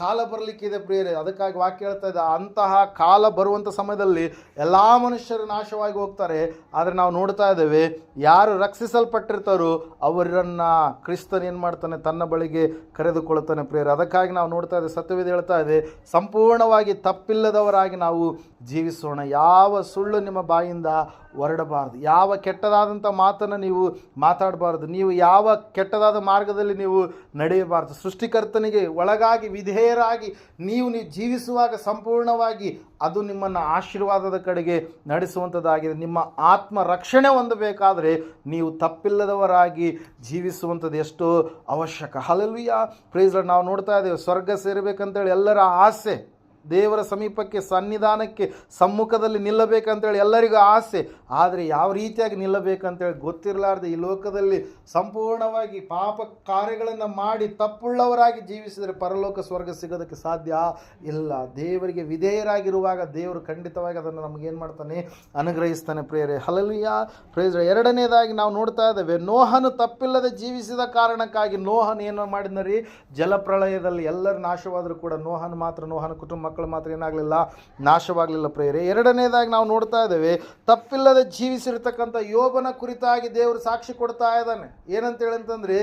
ಕಾಲ ಬರಲಿಕ್ಕಿದೆ ಪ್ರಿಯರೇ, ಅದಕ್ಕಾಗಿ ವಾಕ್ಯ ಹೇಳ್ತಾ ಇದೆ ಅಂತಹ ಕಾಲ ಬರುವಂಥ ಸಮಯದಲ್ಲಿ ಎಲ್ಲ ಮನುಷ್ಯರು ನಾಶವಾಗಿ ಹೋಗ್ತಾರೆ. ಆದರೆ ನಾವು ನೋಡ್ತಾ ಇದ್ದೇವೆ, ಯಾರು ರಕ್ಷಿಸಲ್ಪಟ್ಟಿರ್ತಾರೋ ಅವರನ್ನು ಕ್ರಿಸ್ತನ್ ಏನು ಮಾಡ್ತಾನೆ? ತನ್ನ ಬಳಿಗೆ ಕರೆದುಕೊಳ್ತಾನೆ ಪ್ರಿಯರೇ. ಅದಕ್ಕಾಗಿ ನಾವು ನೋಡ್ತಾ ಇದ್ದೇವೆ, ಸತ್ಯವೇದ ಹೇಳ್ತಾ ಇದೆ, ಸಂಪೂರ್ಣವಾಗಿ ತಪ್ಪಿಲ್ಲದವರಾಗಿ ನಾವು ಜೀವಿಸೋಣ. ಯಾವ ಸುಳ್ಳು ನಿಮ್ಮ ಬಾಯಿಂದ ಹೊರಡಬಾರ್ದು. ಯಾವ ಕೆಟ್ಟದಾದಂಥ ಮಾತನ್ನು ನೀವು ಮಾತಾಡಬಾರ್ದು. ನೀವು ಯಾವ ಕೆಟ್ಟದಾದ ಮಾರ್ಗದಲ್ಲಿ ನೀವು ನಡೆಯಬಾರ್ದು. ಸೃಷ್ಟಿಕರ್ತನಿಗೆ ಒಳಗಾಗಿ, ವಿಧೇಯರಾಗಿ ನೀವು ನೀವು ಜೀವಿಸುವಾಗ ಸಂಪೂರ್ಣವಾಗಿ ಅದು ನಿಮ್ಮನ್ನು ಆಶೀರ್ವಾದದ ಕಡೆಗೆ ನಡೆಸುವಂಥದ್ದಾಗಿದೆ ನಿಮ್ಮ ಆತ್ಮ ರಕ್ಷಣೆ ಹೊಂದಬೇಕಾದರೆ ನೀವು ತಪ್ಪಿಲ್ಲದವರಾಗಿ ಜೀವಿಸುವಂಥದ್ದು ಎಷ್ಟೋ ಅವಶ್ಯಕ. ಹಲಲ್ವಿಯ ಪ್ರೈಸ್ ನಾವು ನೋಡ್ತಾ ಇದ್ದೇವೆ, ಸ್ವರ್ಗ ಸೇರಬೇಕಂತೇಳಿ ಎಲ್ಲರ ಆಸೆ ದೇವರ ಸಮೀಪಕ್ಕೆ, ಸನ್ನಿಧಾನಕ್ಕೆ ಸಮ್ಮುಖದಲ್ಲಿ ನಿಲ್ಲಬೇಕಂತೇಳಿ ಎಲ್ಲರಿಗೂ ಆಸೆ. ಆದರೆ ಯಾವ ರೀತಿಯಾಗಿ ನಿಲ್ಲಬೇಕಂತೇಳಿ ಗೊತ್ತಿರಲಾರ್ದೆ ಈ ಲೋಕದಲ್ಲಿ ಸಂಪೂರ್ಣವಾಗಿ ಪಾಪ ಕಾರ್ಯಗಳನ್ನು ಮಾಡಿ ತಪ್ಪುಳ್ಳವರಾಗಿ ಜೀವಿಸಿದರೆ ಪರಲೋಕ ಸ್ವರ್ಗ ಸಿಗೋದಕ್ಕೆ ಸಾಧ್ಯ ಇಲ್ಲ. ದೇವರಿಗೆ ವಿಧೇಯರಾಗಿರುವಾಗ ದೇವರು ಖಂಡಿತವಾಗಿ ಅದನ್ನು ನಮಗೇನು ಮಾಡ್ತಾನೆ? ಅನುಗ್ರಹಿಸ್ತಾನೆ ಪ್ರೇರೆ ಹಲಲಿಯ ಪ್ರೇರ ಎರಡನೇದಾಗಿ ನಾವು ನೋಡ್ತಾ ಇದ್ದೇವೆ, ನೋಹನು ತಪ್ಪಿಲ್ಲದೆ ಜೀವಿಸಿದ ಕಾರಣಕ್ಕಾಗಿ ನೋಹನ್ ಏನು ಮಾಡಿದ್ನರಿ? ಜಲಪ್ರಳಯದಲ್ಲಿ ಎಲ್ಲರೂ ನಾಶವಾದರೂ ಕೂಡ ನೋಹನ್ ಮಾತ್ರ ನೋಹನ ಕುಟುಂಬ ಮಕ್ಕಳು ಮಾತ್ರ ಏನಾಗಲಿಲ್ಲ? ನಾಶವಾಗಲಿಲ್ಲ ಪ್ರೇರೆ ಎರಡನೇದಾಗಿ ನಾವು ನೋಡ್ತಾ ಇದ್ದೇವೆ, ತಪ್ಪಿಲ್ಲದೆ ಜೀವಿಸಿರ್ತಕ್ಕಂಥ ಯೋಬನ ಕುರಿತಾಗಿ ದೇವರು ಸಾಕ್ಷಿ ಕೊಡ್ತಾ ಇದ್ದಾನೆ. ಏನಂತ ಹೇಳಂತಂದ್ರೆ,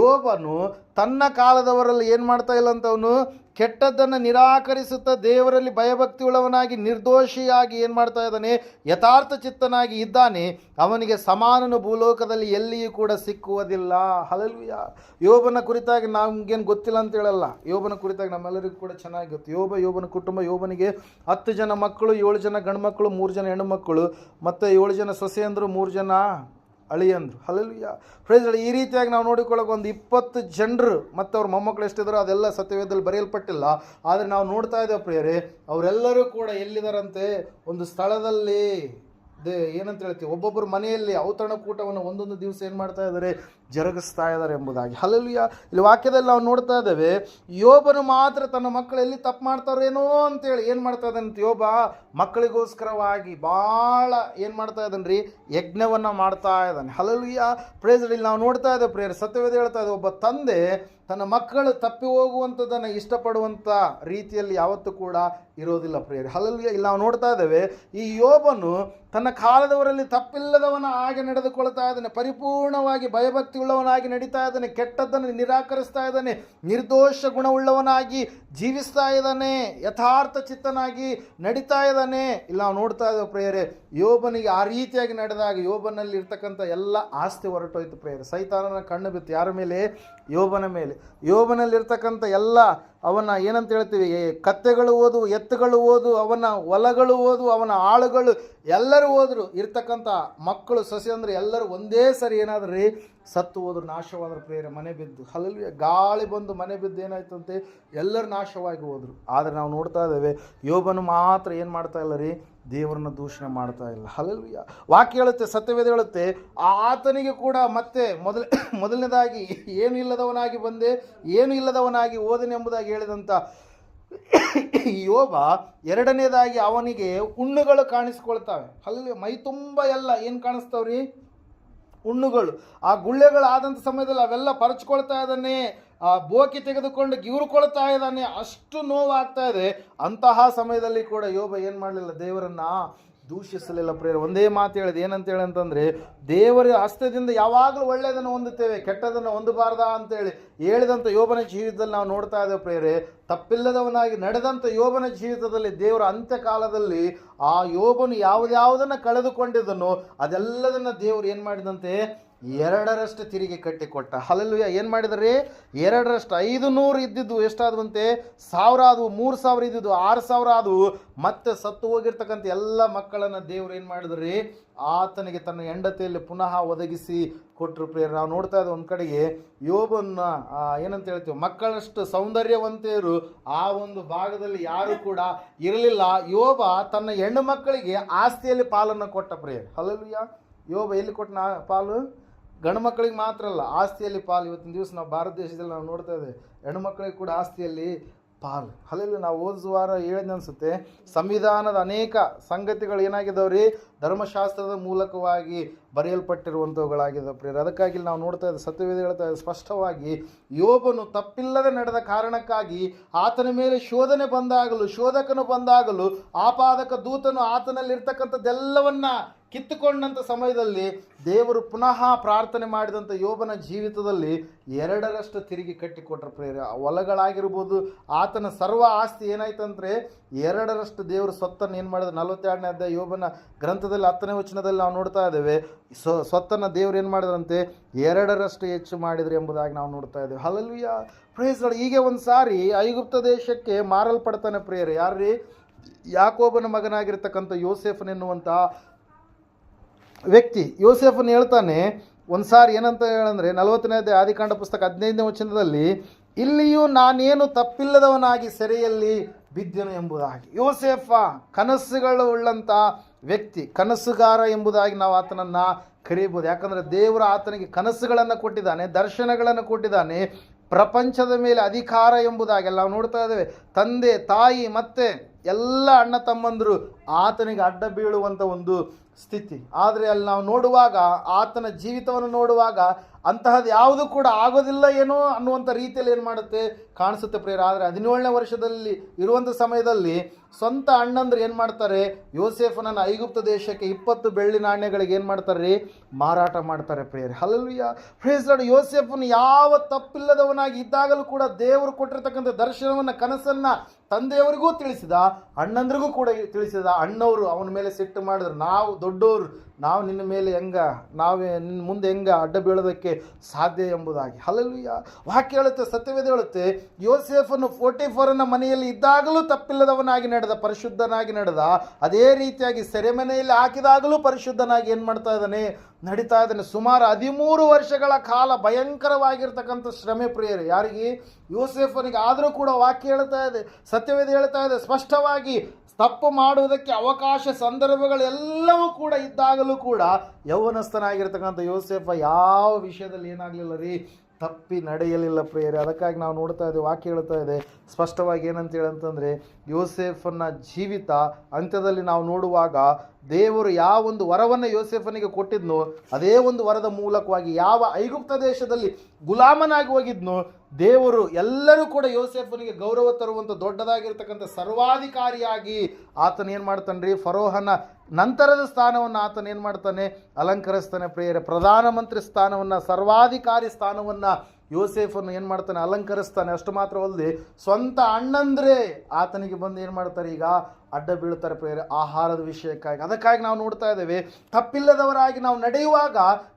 ಯೋಬನು ತನ್ನ ಕಾಲದವರಲ್ಲಿ ಏನು ಮಾಡ್ತಾ ಇಲ್ಲ ಅಂತ ಅವನು ಕೆಟ್ಟದ್ದನ್ನು ನಿರಾಕರಿಸುತ್ತಾ ದೇವರಲ್ಲಿ ಭಯಭಕ್ತಿ ಉಳ್ಳವನಾಗಿ ನಿರ್ದೋಷಿಯಾಗಿ ಏನು ಮಾಡ್ತಾ ಇದ್ದಾನೆ? ಯಥಾರ್ಥ ಚಿತ್ತನಾಗಿ ಇದ್ದಾನೆ. ಅವನಿಗೆ ಸಮಾನನು ಭೂಲೋಕದಲ್ಲಿ ಎಲ್ಲಿಯೂ ಕೂಡ ಸಿಕ್ಕುವುದಿಲ್ಲ. ಹಲಲ್ವಿಯ ಯೋಬನ ಕುರಿತಾಗಿ ನಮಗೇನು ಗೊತ್ತಿಲ್ಲ ಅಂತ ಹೇಳಲ್ಲ. ಯೋಬನ ಕುರಿತಾಗಿ ನಮ್ಮೆಲ್ಲರಿಗೂ ಕೂಡ ಚೆನ್ನಾಗಿ ಗೊತ್ತು. ಯೋಬ, ಯೋಬನ ಕುಟುಂಬ, ಯೋಬನಿಗೆ ಹತ್ತು ಜನ ಮಕ್ಕಳು, ಏಳು ಜನ ಗಂಡು ಮಕ್ಕಳು ಮೂರು ಜನ ಹೆಣ್ಣು ಮಕ್ಕಳು ಮತ್ತು ಏಳು ಜನ ಸೊಸೆಯಂದರು ಮೂರು ಜನ ಅಳಿಯಂದ್ರು. ಹಲಲ್ವಿಯ ಫ್ರೆಂಡ್ಸ್ ಈ ರೀತಿಯಾಗಿ ನಾವು ನೋಡಿಕೊಳ್ಳೋಕೆ ಒಂದು ಇಪ್ಪತ್ತು ಜನರು ಮತ್ತು ಅವ್ರ ಮೊಮ್ಮಕ್ಕಳು ಎಷ್ಟಿದ್ರು ಅದೆಲ್ಲ ಸತ್ಯವೇದದಲ್ಲಿ ಬರೆಯಲ್ಪಟ್ಟಿಲ್ಲ. ಆದರೆ ನಾವು ನೋಡ್ತಾ ಇದ್ದೇವೆ ಪ್ರಿಯರೇ, ಅವರೆಲ್ಲರೂ ಕೂಡ ಎಲ್ಲಿದ್ದಾರಂತೆ? ಒಂದು ಸ್ಥಳದಲ್ಲಿ. ದೇ ಏನಂತ ಹೇಳ್ತೀವಿ, ಒಬ್ಬೊಬ್ಬರು ಮನೆಯಲ್ಲಿ ಔತಣಕೂಟವನ್ನು ಒಂದೊಂದು ದಿವಸ ಏನು ಮಾಡ್ತಾ ಇದ್ದಾರೆ? ಜರುಗಿಸ್ತಾ ಇದ್ದಾರೆ ಎಂಬುದಾಗಿ ಹಲಲಿಯ ಇಲ್ಲಿ ವಾಕ್ಯದಲ್ಲಿ ನಾವು ನೋಡ್ತಾ ಇದ್ದೇವೆ, ಯೋಬನು ಮಾತ್ರ ತನ್ನ ಮಕ್ಕಳು ಎಲ್ಲಿ ತಪ್ಪು ಮಾಡ್ತಾರೇನೋ ಅಂತೇಳಿ ಏನು ಮಾಡ್ತಾ ಇದ್ದಾನಂತ ಯೋಬ, ಮಕ್ಕಳಿಗೋಸ್ಕರವಾಗಿ ಭಾಳ ಏನು ಮಾಡ್ತಾ ಇದ್ದಾನೆ ರೀ ಯಜ್ಞವನ್ನು ಮಾಡ್ತಾ ಇದ್ದಾನೆ. ಹಲಲಿಯ ಪ್ರೇಸ್ ಇಲ್ಲಿ ನಾವು ನೋಡ್ತಾ ಇದ್ದೇವೆ ಪ್ರೇಯರ್, ಸತ್ಯವೇದ ಹೇಳ್ತಾ ಇದ್ದೇವೆ, ಒಬ್ಬ ತಂದೆ ತನ್ನ ಮಕ್ಕಳು ತಪ್ಪಿ ಹೋಗುವಂಥದ್ದನ್ನು ಇಷ್ಟಪಡುವಂಥ ರೀತಿಯಲ್ಲಿ ಯಾವತ್ತೂ ಕೂಡ ಇರೋದಿಲ್ಲ ಪ್ರೇಯರ್. ಹಲಲ್ಗೆ ಇಲ್ಲಿ ನಾವು ನೋಡ್ತಾ ಇದ್ದೇವೆ, ಈ ಯೋಬನು ತನ್ನ ಕಾಲದವರಲ್ಲಿ ತಪ್ಪಿಲ್ಲದವನ ಹಾಗೆ ನಡೆದುಕೊಳ್ತಾ ಇದ್ದಾನೆ, ಪರಿಪೂರ್ಣವಾಗಿ ಭಯಭಕ್ತಿ ಉಳ್ಳವನಾಗಿ ನಡೀತಾ ಇದ್ದಾನೆ, ಕೆಟ್ಟದ್ದನ್ನು ನಿರಾಕರಿಸ್ತಾ ಇದ್ದಾನೆ, ನಿರ್ದೋಷ ಗುಣವುಳ್ಳವನಾಗಿ ಜೀವಿಸ್ತಾ ಇದ್ದಾನೆ, ಯಥಾರ್ಥ ಚಿತ್ತನಾಗಿ ನಡೀತಾ ಇದ್ದಾನೆ. ಇಲ್ಲ ನಾವು ನೋಡ್ತಾ ಇದ್ದೇವೆ ಪ್ರೇಯರೇ, ಯೋಬನಿಗೆ ಆ ರೀತಿಯಾಗಿ ನಡೆದಾಗ ಯೋಬನಲ್ಲಿ ಇರ್ತಕ್ಕಂಥ ಎಲ್ಲ ಆಸ್ತಿ ಹೊರಟೋಯ್ತು ಪ್ರೇಯರ್. ಸೈತಾನನ ಕಣ್ಣು ಬಿತ್ತು, ಯಾರ ಮೇಲೆ? ಯೋಬನ ಮೇಲೆ. ಯೋಬನಲ್ಲಿರ್ತಕ್ಕಂಥ ಎಲ್ಲ ಅವನ ಏನಂತ ಹೇಳ್ತೀವಿ? ಕತ್ತೆಗಳು ಓದು, ಎತ್ತುಗಳು ಓದು ಅವನ ಹೊಲಗಳು ಓದು, ಅವನ ಆಳುಗಳು ಎಲ್ಲರೂ ಹೋದ್ರು ಇರ್ತಕ್ಕಂಥ ಮಕ್ಕಳು, ಸಸಿ ಅಂದರೆ ಎಲ್ಲರೂ ಒಂದೇ ಸರಿ ಏನಾದ್ರು? ರೀ ಸತ್ತು ಹೋದ್ರು, ನಾಶವಾದ್ರ ಪ್ರೇರೆ ಮನೆ ಬಿದ್ದು. ಹಲಲ್ವಿ ಗಾಳಿ ಬಂದು ಮನೆ ಬಿದ್ದು ಏನಾಯ್ತು ಅಂತೆ? ಎಲ್ಲರೂ ನಾಶವಾಗಿ ಹೋದ್ರು. ಆದರೆ ನಾವು ನೋಡ್ತಾ ಇದ್ದೇವೆ, ಯೋಬನು ಮಾತ್ರ ಏನು ಮಾಡ್ತಾ ಇಲ್ಲ ರೀ? ದೇವರನ್ನ ದೂಷಣೆ ಮಾಡ್ತಾ ಇಲ್ಲ. ಹಲಲ್ವಿಯ ವಾಕ್ಯ ಹೇಳುತ್ತೆ, ಸತ್ಯವೇದ ಹೇಳುತ್ತೆ, ಆತನಿಗೆ ಕೂಡ ಮತ್ತೆ ಮೊದಲ, ಮೊದಲನೇದಾಗಿ ಏನು ಇಲ್ಲದವನಾಗಿ ಬಂದೆ, ಏನು ಇಲ್ಲದವನಾಗಿ ಓದನೆಂಬುದಾಗಿ ಹೇಳಿದಂಥ ಯೋಬ ಎರಡನೇದಾಗಿ ಅವನಿಗೆ ಹುಣ್ಣುಗಳು ಕಾಣಿಸ್ಕೊಳ್ತಾವೆ. ಅಲ್ಲಿ ಮೈ ತುಂಬ ಎಲ್ಲ ಏನು ಕಾಣಿಸ್ತಾವ್ರಿ? ಹುಣ್ಣುಗಳು ಆ ಗುಳ್ಳೆಗಳು ಆದಂಥ ಸಮಯದಲ್ಲಿ ಅವೆಲ್ಲ ಪರಚ್ಕೊಳ್ತಾ ಇದ್ದಾನೆ. ಆ ಬೋಕಿ ತೆಗೆದುಕೊಂಡು ಗಿವ್ರುಕೊಳ್ತಾ ಇದ್ದಾನೆ ಅಷ್ಟು ನೋವಾಗ್ತಾ ಇದೆ. ಅಂತಹ ಸಮಯದಲ್ಲಿ ಕೂಡ ಯೋಬ ಏನು ಮಾಡಲಿಲ್ಲ? ದೇವರನ್ನ ದೂಷಿಸಲಿಲ್ಲ ಪ್ರೇರ ಒಂದೇ ಮಾತು ಹೇಳಿದ. ಏನಂತ ಹೇಳಿ ಅಂತಂದ್ರೆ, ದೇವರ ಹಸ್ತದಿಂದ ಯಾವಾಗಲೂ ಒಳ್ಳೆಯದನ್ನು ಹೊಂದುತ್ತೇವೆ, ಕೆಟ್ಟದನ್ನು ಹೊಂದಬಾರ್ದ ಅಂತೇಳಿ ಹೇಳಿದಂಥ ಯೋಬನ ಜೀವಿತದಲ್ಲಿ ನಾವು ನೋಡ್ತಾ ಇದ್ದೇವೆ ಪ್ರೇರೆ ತಪ್ಪಿಲ್ಲದವನಾಗಿ ನಡೆದಂಥ ಯೋಬನ ಜೀವಿತದಲ್ಲಿ ದೇವರ ಅಂತ್ಯಕಾಲದಲ್ಲಿ ಆ ಯೋಬನು ಯಾವುದ್ಯಾವುದನ್ನು ಕಳೆದುಕೊಂಡಿದ್ದನೋ ಅದೆಲ್ಲದನ್ನ ದೇವರು ಏನು ಮಾಡಿದಂತೆ ಎರಡರಷ್ಟು ತಿರುಗಿ ಕಟ್ಟಿಕೊಟ್ಟ. ಹಲಲುಯ ಏನು ಮಾಡಿದ್ರಿ? ಎರಡರಷ್ಟು ಐದು ನೂರು ಇದ್ದಿದ್ದು ಎಷ್ಟಾದವಂತೆ? ಸಾವಿರ ಆದವು ಮೂರು ಸಾವಿರ ಇದ್ದಿದ್ದು, ಆರು ಸಾವಿರ ಆದವು. ಮತ್ತೆ ಸತ್ತು ಹೋಗಿರ್ತಕ್ಕಂಥ ಎಲ್ಲ ಮಕ್ಕಳನ್ನು ದೇವರು ಏನು ಮಾಡಿದ್ರಿ? ಆತನಿಗೆ ತನ್ನ ಹೆಂಡತಿಯಲ್ಲಿ ಪುನಃ ಒದಗಿಸಿ ಕೊಟ್ಟರು ಪ್ರಿಯರು. ನಾವು ನೋಡ್ತಾ ಇದ್ದ ಒಂದು ಕಡೆಗೆ, ಯೋಬನ್ನ ಏನಂತ ಹೇಳ್ತೀವಿ, ಮಕ್ಕಳಷ್ಟು ಸೌಂದರ್ಯವಂತೆಯರು ಆ ಒಂದು ಭಾಗದಲ್ಲಿ ಯಾರು ಕೂಡ ಇರಲಿಲ್ಲ. ಯೋಬ ತನ್ನ ಹೆಣ್ಣು ಮಕ್ಕಳಿಗೆ ಆಸ್ತಿಯಲ್ಲಿ ಪಾಲನ್ನು ಕೊಟ್ಟ ಪ್ರಿಯರು. ಹಲಲುಯ ಯೋಬ ಎಲ್ಲಿ ಕೊಟ್ಟನ ಪಾಲು? ಗಂಡು ಮಕ್ಕಳಿಗೆ ಮಾತ್ರ ಅಲ್ಲ, ಆಸ್ತಿಯಲ್ಲಿ ಪಾಲು. ಇವತ್ತಿನ ದಿವಸ ನಾವು ಭಾರತ ದೇಶದಲ್ಲಿ ನಾವು ನೋಡ್ತಾ ಇದ್ದೇವೆ, ಹೆಣ್ಣು ಮಕ್ಕಳಿಗೆ ಕೂಡ ಆಸ್ತಿಯಲ್ಲಿ ಪಾಲು. ಅಲ್ಲೆಲ್ಲ ನಾವು ಓದಿಸುವಾರ ಹೇಳಿದ ಅನಿಸುತ್ತೆ ಸಂವಿಧಾನದ ಅನೇಕ ಸಂಗತಿಗಳು ಏನಾಗಿದ್ದಾವ್ರಿ? ಧರ್ಮಶಾಸ್ತ್ರದ ಮೂಲಕವಾಗಿ ಬರೆಯಲ್ಪಟ್ಟಿರುವಂಥವುಗಳಾಗಿದೆ ಪ್ರಿಯರು, ಅದಕ್ಕಾಗಿ ನಾವು ನೋಡ್ತಾ ಇದ್ದ ಸತ್ಯವೇದ ಹೇಳ್ತಾ ಇದ್ದೇವೆ ಸ್ಪಷ್ಟವಾಗಿ ಯೋಬನು ತಪ್ಪಿಲ್ಲದೆ ನಡೆದ ಕಾರಣಕ್ಕಾಗಿ ಆತನ ಮೇಲೆ ಶೋಧನೆ ಬಂದಾಗಲು, ಶೋಧಕನು ಬಂದಾಗಲು, ಆಪಾದಕ ದೂತನು ಆತನಲ್ಲಿರ್ತಕ್ಕಂಥದ್ದೆಲ್ಲವನ್ನ ಕಿತ್ತುಕೊಂಡಂಥ ಸಮಯದಲ್ಲಿ ದೇವರು ಪುನಃ ಪ್ರಾರ್ಥನೆ ಮಾಡಿದಂಥ ಯೋಬನ ಜೀವಿತದಲ್ಲಿ ಎರಡರಷ್ಟು ತಿರುಗಿ ಕಟ್ಟಿಕೊಟ್ರ ಪ್ರೇರ ಹೊಲಗಳಾಗಿರ್ಬೋದು ಆತನ ಸರ್ವ ಆಸ್ತಿ ಏನಾಯ್ತಂದ್ರೆ ಎರಡರಷ್ಟು ದೇವರು ಸ್ವತ್ತನ್ನು ಏನು ಮಾಡಿದ್ರು ನಲವತ್ತೆರಡನೇ ಅಧ್ಯಾಯ ಯೋಬನ ಗ್ರಂಥದಲ್ಲಿ ಹತ್ತನೇ ವಚನದಲ್ಲಿ ನಾವು ನೋಡ್ತಾ ಇದ್ದೇವೆ. ಸೊ ಸ್ವತ್ತನ್ನು ದೇವರು ಏನು ಮಾಡಿದ್ರಂತೆ? ಎರಡರಷ್ಟು ಹೆಚ್ಚು ಮಾಡಿದರು ಎಂಬುದಾಗಿ ನಾವು ನೋಡ್ತಾ ಇದ್ದೇವೆ. ಹಲಲ್ವಿಯ ಪ್ರೇಸ್ಗಳು ಹೀಗೆ ಒಂದು ಸಾರಿ ಐಗುಪ್ತ ದೇಶಕ್ಕೆ ಮಾರಲ್ಪಡ್ತಾನೆ ಪ್ರೇಯರ್, ಯಾರ್ರೀ? ಯಾಕೋಬನ ಮಗನಾಗಿರ್ತಕ್ಕಂಥ ಯೋಸೆಫನೆನ್ನುವಂಥ ವ್ಯಕ್ತಿ. ಯೋಸೆಫನ್ ಹೇಳ್ತಾನೆ, ಒಂದು ಸಾರಿ ಏನಂತ ಹೇಳಂದ್ರೆ, ನಲವತ್ತನೇ ಆದಿಕಾಂಡ ಪುಸ್ತಕ ಹದಿನೈದನೇ ವಚನದಲ್ಲಿ, ಇಲ್ಲಿಯೂ ನಾನೇನು ತಪ್ಪಿಲ್ಲದವನಾಗಿ ಸೆರೆಯಲ್ಲಿ ಬಿದ್ದೆನು ಎಂಬುದಾಗಿ. ಯೋಸೆಫ ಕನಸುಗಳು ಉಳ್ಳಂಥ ವ್ಯಕ್ತಿ, ಕನಸುಗಾರ ಎಂಬುದಾಗಿ ನಾವು ಆತನನ್ನು ಕರೀಬೋದು ಯಾಕಂದರೆ ದೇವರು ಆತನಿಗೆ ಕನಸುಗಳನ್ನು ಕೊಟ್ಟಿದ್ದಾನೆ, ದರ್ಶನಗಳನ್ನು ಕೊಟ್ಟಿದ್ದಾನೆ, ಪ್ರಪಂಚದ ಮೇಲೆ ಅಧಿಕಾರ ಎಂಬುದಾಗಿ. ನಾವು ನೋಡ್ತಾ ಇದ್ದೇವೆ, ತಂದೆ, ತಾಯಿ, ಮತ್ತೆ ಎಲ್ಲ ಅಣ್ಣ ತಮ್ಮಂದರು ಆತನಿಗೆ ಅಡ್ಡ ಬೀಳುವಂಥ ಒಂದು ಸ್ಥಿತಿ. ಆದರೆ ಅಲ್ಲಿ ನಾವು ನೋಡುವಾಗ, ಆತನ ಜೀವಿತವನ್ನು ನೋಡುವಾಗ ಅಂತಹದ್ದು ಯಾವುದು ಕೂಡ ಆಗೋದಿಲ್ಲ ಏನೋ ಅನ್ನುವಂಥ ರೀತಿಯಲ್ಲಿ ಏನು ಮಾಡುತ್ತೆ? ಕಾಣಿಸುತ್ತೆ ಪ್ರೇರ ಆದರೆ ಹದಿನೇಳನೇ ವರ್ಷದಲ್ಲಿ ಇರುವಂಥ ಸಮಯದಲ್ಲಿ ಸ್ವಂತ ಅಣ್ಣಂದ್ರೆ ಏನು ಮಾಡ್ತಾರೆ? ಯೋಸೇಫನನ್ನು ಐಗುಪ್ತ ದೇಶಕ್ಕೆ ಇಪ್ಪತ್ತು ಬೆಳ್ಳಿ ನಾಣ್ಯಗಳಿಗೆ ಏನು ಮಾಡ್ತಾರೆ? ರೀ ಮಾರಾಟ ಮಾಡ್ತಾರೆ ಪ್ರೇಯರ್. ಹಲಲ್ವಿಯ ಪ್ರೇಸ್ ಲಾರ್ಡ್ ಯೋಸೇಫನು ಯಾವ ತಪ್ಪಿಲ್ಲದವನಾಗಿ ಇದ್ದಾಗಲೂ ಕೂಡ ದೇವರು ಕೊಟ್ಟಿರ್ತಕ್ಕಂಥ ದರ್ಶನವನ್ನು, ಕನಸನ್ನು ತಂದೆಯವರಿಗೂ ತಿಳಿಸಿದ ಅಣ್ಣಂದ್ರಿಗೂ ಕೂಡ ತಿಳಿಸಿದ ಅಣ್ಣವರು ಅವನ ಮೇಲೆ ಸಿಟ್ಟು ಮಾಡಿದ್ರು. ನಾವು ದೊಡ್ಡವರು ನಾವು ನಿನ್ನ ಮೇಲೆ ಹೆಂಗ, ನಾವೇ ನಿನ್ನ ಮುಂದೆ ಹೆಂಗ ಅಡ್ಡ ಬೀಳೋದಕ್ಕೆ ಸಾಧ್ಯ ಎಂಬುದಾಗಿ. ಅಲ್ಲಲ್ಲಿ ವಾಕ್ಯ ಹೇಳುತ್ತೆ, ಸತ್ಯವೇದ ಹೇಳುತ್ತೆ, ಯೋಸೇಫನು ಫೋರ್ಟಿ ಫೋರನ ಮನೆಯಲ್ಲಿ ಇದ್ದಾಗಲೂ ತಪ್ಪಿಲ್ಲದವನಾಗಿ ನಡೆದ, ಪರಿಶುದ್ಧನಾಗಿ ನಡೆದ, ಅದೇ ರೀತಿಯಾಗಿ ಸೆರೆಮನೆಯಲ್ಲಿ ಹಾಕಿದಾಗಲೂ ಪರಿಶುದ್ಧನಾಗಿ ಏನು ಮಾಡ್ತಾ ಇದ್ದಾನೆ? ನಡೀತಾ ಇದ್ದಾನೆ. ಸುಮಾರು ಹದಿಮೂರು ವರ್ಷಗಳ ಕಾಲ ಭಯಂಕರವಾಗಿರ್ತಕ್ಕಂಥ ಶ್ರಮೆ ಪ್ರಿಯರು, ಯಾರಿಗೆ? ಯೋಸೇಫನಿಗೆ ಆದರೂ ಕೂಡ ವಾಕ್ಯ ಹೇಳ್ತಾ ಇದೆ, ಸತ್ಯವೇದ ಹೇಳ್ತಾ ಇದೆ, ಸ್ಪಷ್ಟವಾಗಿ ತಪ್ಪು ಮಾಡುವುದಕ್ಕೆ ಅವಕಾಶ ಸಂದರ್ಭಗಳೆಲ್ಲವೂ ಕೂಡ ಇದ್ದಾಗಲೂ ಕೂಡ ಯೌವನಸ್ಥನಾಗಿರ್ತಕ್ಕಂಥ ಯೋಸೇಫ ಯಾವ ವಿಷಯದಲ್ಲಿ ಏನಾಗಲಿಲ್ಲ ರೀ? ತಪ್ಪಿ ನಡೆಯಲಿಲ್ಲ ಪ್ರಿಯರೇ. ಅದಕ್ಕಾಗಿ ನಾವು ನೋಡ್ತಾ ಇದ್ದೇವೆ, ವಾಕ್ಯ ಹೇಳ್ತಾ ಇದೆ ಸ್ಪಷ್ಟವಾಗಿ ಏನಂತ ಹೇಳಂತಂದರೆ ಯೋಸೆಫನ್ನ ಜೀವಿತ ಅಂತ್ಯದಲ್ಲಿ ನಾವು ನೋಡುವಾಗ ದೇವರು ಯಾವ ಒಂದು ವರವನ್ನು ಯೋಸೆಫನಿಗೆ ಕೊಟ್ಟಿದ್ನೋ, ಅದೇ ಒಂದು ವರದ ಮೂಲಕವಾಗಿ ಯಾವ ಐಗುಪ್ತ ದೇಶದಲ್ಲಿ ಗುಲಾಮನಾಗಿ ಹೋಗಿದ್ನೋ, ದೇವರು ಎಲ್ಲರೂ ಕೂಡ ಯೋಸೆಫನಿಗೆ ಗೌರವ ತರುವಂಥ ದೊಡ್ಡದಾಗಿರ್ತಕ್ಕಂಥ ಸರ್ವಾಧಿಕಾರಿಯಾಗಿ ಆತನ ಏನು ಮಾಡ್ತಾನೆ ರೀ ಫರೋಹನ ನಂತರದ ಸ್ಥಾನವನ್ನು ಆತನ ಏನು ಮಾಡ್ತಾನೆ? ಅಲಂಕರಿಸ್ತಾನೆ ಪ್ರಿಯರೇ, ಪ್ರಧಾನಮಂತ್ರಿ ಸ್ಥಾನವನ್ನು, ಸರ್ವಾಧಿಕಾರಿ ಸ್ಥಾನವನ್ನು ಯೋಸೇಫನ್ನು ಏನು ಮಾಡ್ತಾನೆ? ಅಲಂಕರಿಸ್ತಾನೆ. ಅಷ್ಟು ಮಾತ್ರವಲ್ಲದೆ ಸ್ವಂತ ಅಣ್ಣಂದ್ರೆ ಆತನಿಗೆ ಬಂದು ಏನು ಮಾಡ್ತಾರೆ ಈಗ? ಅಡ್ಡ ಬೀಳ್ತಾರೆ ಪ್ರೇರೆ ಆಹಾರದ ವಿಷಯಕ್ಕಾಗಿ. ಅದಕ್ಕಾಗಿ ನಾವು ನೋಡ್ತಾ ಇದ್ದೇವೆ, ತಪ್ಪಿಲ್ಲದವರಾಗಿ ನಾವು ನಡೆಯುವಾಗ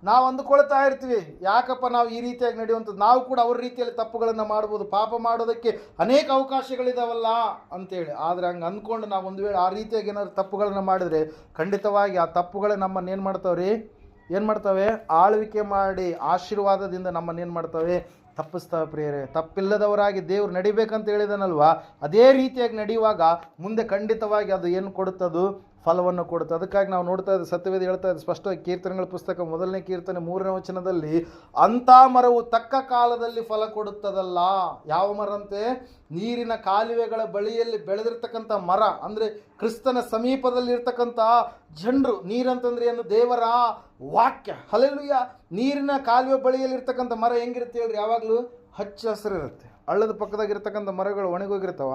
ನಾವು ಅಂದುಕೊಳ್ತಾ ಇರ್ತೀವಿ. ಯಾಕಪ್ಪ ನಾವು ಈ ರೀತಿಯಾಗಿ ನಡೆಯುವಂಥದ್ದು? ನಾವು ಕೂಡ ಅವ್ರ ರೀತಿಯಲ್ಲಿ ತಪ್ಪುಗಳನ್ನು ಮಾಡ್ಬೋದು. ಪಾಪ ಮಾಡೋದಕ್ಕೆ ಅನೇಕ ಅವಕಾಶಗಳಿದಾವಲ್ಲ ಅಂತೇಳಿ. ಆದರೆ ಹಂಗೆ ಅಂದ್ಕೊಂಡು ನಾವು ಒಂದು ವೇಳೆ ಆ ರೀತಿಯಾಗಿ ಏನಾದ್ರು ತಪ್ಪುಗಳನ್ನು ಮಾಡಿದರೆ ಖಂಡಿತವಾಗಿ ಆ ತಪ್ಪುಗಳೇ ನಮ್ಮನ್ನು ಏನು ಮಾಡ್ತಾವ್ರಿ? ಏನು ಮಾಡ್ತವೆ? ಆಳ್ವಿಕೆ ಮಾಡಿ ಆಶೀರ್ವಾದದಿಂದ ನಮ್ಮನ್ನು ಏನು ಮಾಡ್ತವೆ? ತಪ್ಪಿಸ್ತವೆ ಪ್ರಿಯರೇ. ತಪ್ಪಿಲ್ಲದವರಾಗಿ ದೇವ್ರು ನಡಿಬೇಕಂತ ಹೇಳಿದನಲ್ವಾ? ಅದೇ ರೀತಿಯಾಗಿ ನಡೆಯುವಾಗ ಮುಂದೆ ಖಂಡಿತವಾಗಿ ಅದು ಏನು ಕೊಡುತ್ತದು? ಫಲವನ್ನು ಕೊಡುತ್ತೆ. ಅದಕ್ಕಾಗಿ ನಾವು ನೋಡ್ತಾ ಇದ್ದೀವಿ ಸತ್ಯವೇದ ಹೇಳ್ತಾ ಇದ್ದೀವಿ ಸ್ಪಷ್ಟವಾಗಿ ಕೀರ್ತನೆಗಳ ಪುಸ್ತಕ ಮೊದಲನೇ ಕೀರ್ತನೆ ಮೂರನೇ ವಚನದಲ್ಲಿ, ಅಂಥ ಮರವು ತಕ್ಕ ಕಾಲದಲ್ಲಿ ಫಲ ಕೊಡುತ್ತದಲ್ಲ? ಯಾವ ಮರಂತೆ? ನೀರಿನ ಕಾಲುವೆಗಳ ಬಳಿಯಲ್ಲಿ ಬೆಳೆದಿರ್ತಕ್ಕಂಥ ಮರ, ಅಂದರೆ ಕ್ರಿಸ್ತನ ಸಮೀಪದಲ್ಲಿ ಇರ್ತಕ್ಕಂಥ ಜನರು, ನೀರಂತಂದ್ರೆ ಏನು? ದೇವರ ವಾಕ್ಯ. ಹಲೆಲುಯ್ಯ ನೀರಿನ ಕಾಲುವೆ ಬಳಿಯಲ್ಲಿ ಇರ್ತಕ್ಕಂಥ ಮರ ಹೆಂಗಿರುತ್ತೆ ಹೇಳ್ರಿ? ಯಾವಾಗಲೂ ಹಚ್ಚ ಹಸಿರಿರುತ್ತೆ. ಹಳ್ಳದ ಪಕ್ಕದಾಗಿರ್ತಕ್ಕಂಥ ಮರಗಳು ಒಣಗೋಗಿರ್ತಾವ.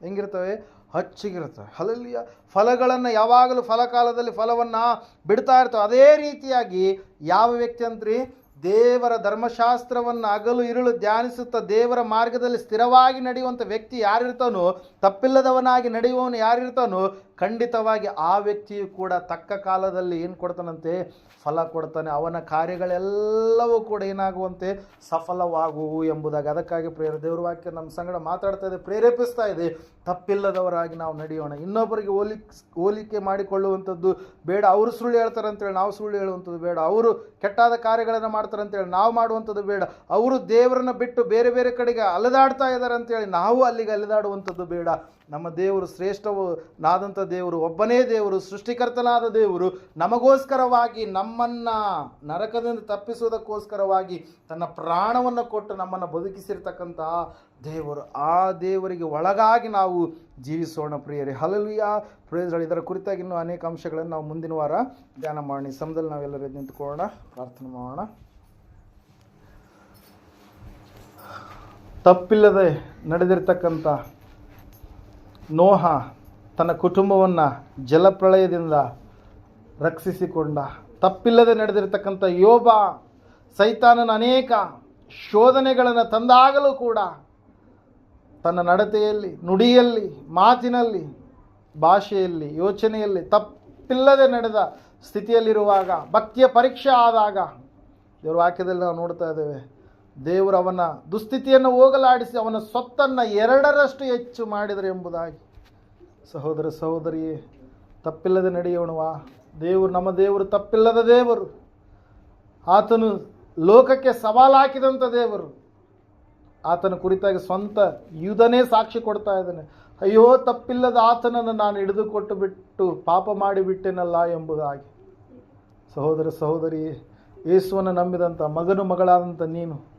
ಹೆಂಗಿರ್ತವೆ ಹಚ್ಚಿಗಿರ್ತವೆ ಅಲ್ಲಿಯ ಫಲಗಳನ್ನು ಯಾವಾಗಲೂ ಫಲಕಾಲದಲ್ಲಿ ಫಲವನ್ನು ಬಿಡ್ತಾ ಇರ್ತವೆ. ಅದೇ ರೀತಿಯಾಗಿ ಯಾವ ವ್ಯಕ್ತಿ ಅಂತ್ರಿ ದೇವರ ಧರ್ಮಶಾಸ್ತ್ರವನ್ನು ಅಗಲು ಇರುಳು ಧ್ಯಾನಿಸುತ್ತಾ ದೇವರ ಮಾರ್ಗದಲ್ಲಿ ಸ್ಥಿರವಾಗಿ ನಡೆಯುವಂಥ ವ್ಯಕ್ತಿ ಯಾರಿರ್ತಾನೋ, ತಪ್ಪಿಲ್ಲದವನಾಗಿ ನಡೆಯುವವನು ಯಾರಿರ್ತಾನೋ ಖಂಡಿತವಾಗಿ ಆ ವ್ಯಕ್ತಿಯು ಕೂಡ ತಕ್ಕ ಕಾಲದಲ್ಲಿ ಏನು ಕೊಡ್ತಾನಂತೆ? ಫಲ ಕೊಡ್ತಾನೆ. ಅವನ ಕಾರ್ಯಗಳೆಲ್ಲವೂ ಕೂಡ ಏನಾಗುವಂತೆ? ಸಫಲವಾಗುವು ಎಂಬುದಾಗಿ. ಅದಕ್ಕಾಗಿ ಪ್ರೇರ ದೇವ್ರ ವಾಕ್ಯ ನಮ್ಮ ಸಂಗಡ ಮಾತಾಡ್ತಾ ಇದೆ, ಪ್ರೇರೇಪಿಸ್ತಾ ಇದೆ. ತಪ್ಪಿಲ್ಲದವರಾಗಿ ನಾವು ನಡೆಯೋಣ. ಇನ್ನೊಬ್ಬರಿಗೆ ಹೋಲಿ, ಹೋಲಿಕೆ ಮಾಡಿಕೊಳ್ಳುವಂಥದ್ದು ಬೇಡ. ಅವರು ಸುಳ್ಳು ಹೇಳ್ತಾರೆ ಅಂತೇಳಿ ನಾವು ಸುಳ್ಳು ಹೇಳುವಂಥದ್ದು ಬೇಡ. ಅವರು ಕೆಟ್ಟಾದ ಕಾರ್ಯಗಳನ್ನು ಮಾಡ್ತಾರೆ ಅಂತೇಳಿ ನಾವು ಮಾಡುವಂಥದ್ದು ಬೇಡ. ಅವರು ದೇವರನ್ನು ಬಿಟ್ಟು ಬೇರೆ ಬೇರೆ ಕಡೆಗೆ ಅಲೆದಾಡ್ತಾ ಇದ್ದಾರೆ ಅಂತೇಳಿ ನಾವು ಅಲ್ಲಿಗೆ ಅಲೆದಾಡುವಂಥದ್ದು ಬೇಡ. ನಮ್ಮ ದೇವರು ಶ್ರೇಷ್ಠವು ನಾದಂಥ ದೇವರು, ಒಬ್ಬನೇ ದೇವರು, ಸೃಷ್ಟಿಕರ್ತನಾದ ದೇವರು, ನಮಗೋಸ್ಕರವಾಗಿ ನಮ್ಮನ್ನು ನರಕದಿಂದ ತಪ್ಪಿಸುವುದಕ್ಕೋಸ್ಕರವಾಗಿ ತನ್ನ ಪ್ರಾಣವನ್ನು ಕೊಟ್ಟು ನಮ್ಮನ್ನು ಬದುಕಿಸಿರ್ತಕ್ಕಂತಹ ದೇವರು. ಆ ದೇವರಿಗೆ ಒಳಗಾಗಿ ನಾವು ಜೀವಿಸೋಣ ಪ್ರಿಯರೇ. ಹಲಲಿಯ ಪ್ರೇಜ್ಗಳು ಇದರ ಕುರಿತಾಗಿ ಇನ್ನೂ ಅನೇಕ ಅಂಶಗಳನ್ನು ನಾವು ಮುಂದಿನ ವಾರ ಧ್ಯಾನ ಮಾಡಿ ನಾವೆಲ್ಲರೂ ನಿಂತ್ಕೊಳ್ಳೋಣ, ಪ್ರಾರ್ಥನೆ ಮಾಡೋಣ. ತಪ್ಪಿಲ್ಲದೆ ನಡೆದಿರ್ತಕ್ಕಂಥ ನೋಹ ತನ್ನ ಕುಟುಂಬವನ್ನು ಜಲಪ್ರಳಯದಿಂದ ರಕ್ಷಿಸಿಕೊಂಡ. ತಪ್ಪಿಲ್ಲದೆ ನಡೆದಿರ್ತಕ್ಕಂಥ ಯೋಬ, ಸೈತಾನನ ಅನೇಕ ಶೋಧನೆಗಳನ್ನು ತಂದಾಗಲೂ ಕೂಡ ತನ್ನ ನಡತೆಯಲ್ಲಿ, ನುಡಿಯಲ್ಲಿ, ಮಾತಿನಲ್ಲಿ, ಭಾಷೆಯಲ್ಲಿ, ಯೋಚನೆಯಲ್ಲಿ ತಪ್ಪಿಲ್ಲದೆ ನಡೆದ ಸ್ಥಿತಿಯಲ್ಲಿರುವಾಗ, ಭಕ್ತಿಯ ಪರೀಕ್ಷೆ ಆದಾಗ ದೇವರ ವಾಕ್ಯದಲ್ಲಿ ನಾವು ನೋಡ್ತಾ ಇದ್ದೇವೆ. ದೇವರು ಅವನ ದುಸ್ಥಿತಿಯನ್ನು ಹೋಗಲಾಡಿಸಿ ಅವನ ಸ್ವತ್ತನ್ನು ಎರಡರಷ್ಟು ಹೆಚ್ಚು ಮಾಡಿದರು ಎಂಬುದಾಗಿ. ಸಹೋದರ ಸಹೋದರಿಯೇ, ತಪ್ಪಿಲ್ಲದೆ ನಡೆಯೋಣವಾ ದೇವರು, ನಮ್ಮ ದೇವರು ತಪ್ಪಿಲ್ಲದ ದೇವರು. ಆತನು ಲೋಕಕ್ಕೆ ಸವಾಲಾಕಿದಂಥ ದೇವರು. ಆತನ ಕುರಿತಾಗಿ ಸ್ವಂತ ಯುಧನೇ ಸಾಕ್ಷಿ ಕೊಡ್ತಾ ಇದ್ದಾನೆ. ಅಯ್ಯೋ, ತಪ್ಪಿಲ್ಲದ ಆತನನ್ನು ನಾನು ಹಿಡಿದುಕೊಟ್ಟು ಬಿಟ್ಟು ಪಾಪ ಮಾಡಿಬಿಟ್ಟೆನಲ್ಲ ಎಂಬುದಾಗಿ. ಸಹೋದರ ಸಹೋದರಿ ಯೇಸುವನ್ನು ನಂಬಿದಂಥ ಮಗನು ಮಗಳಾದಂಥ ನೀನು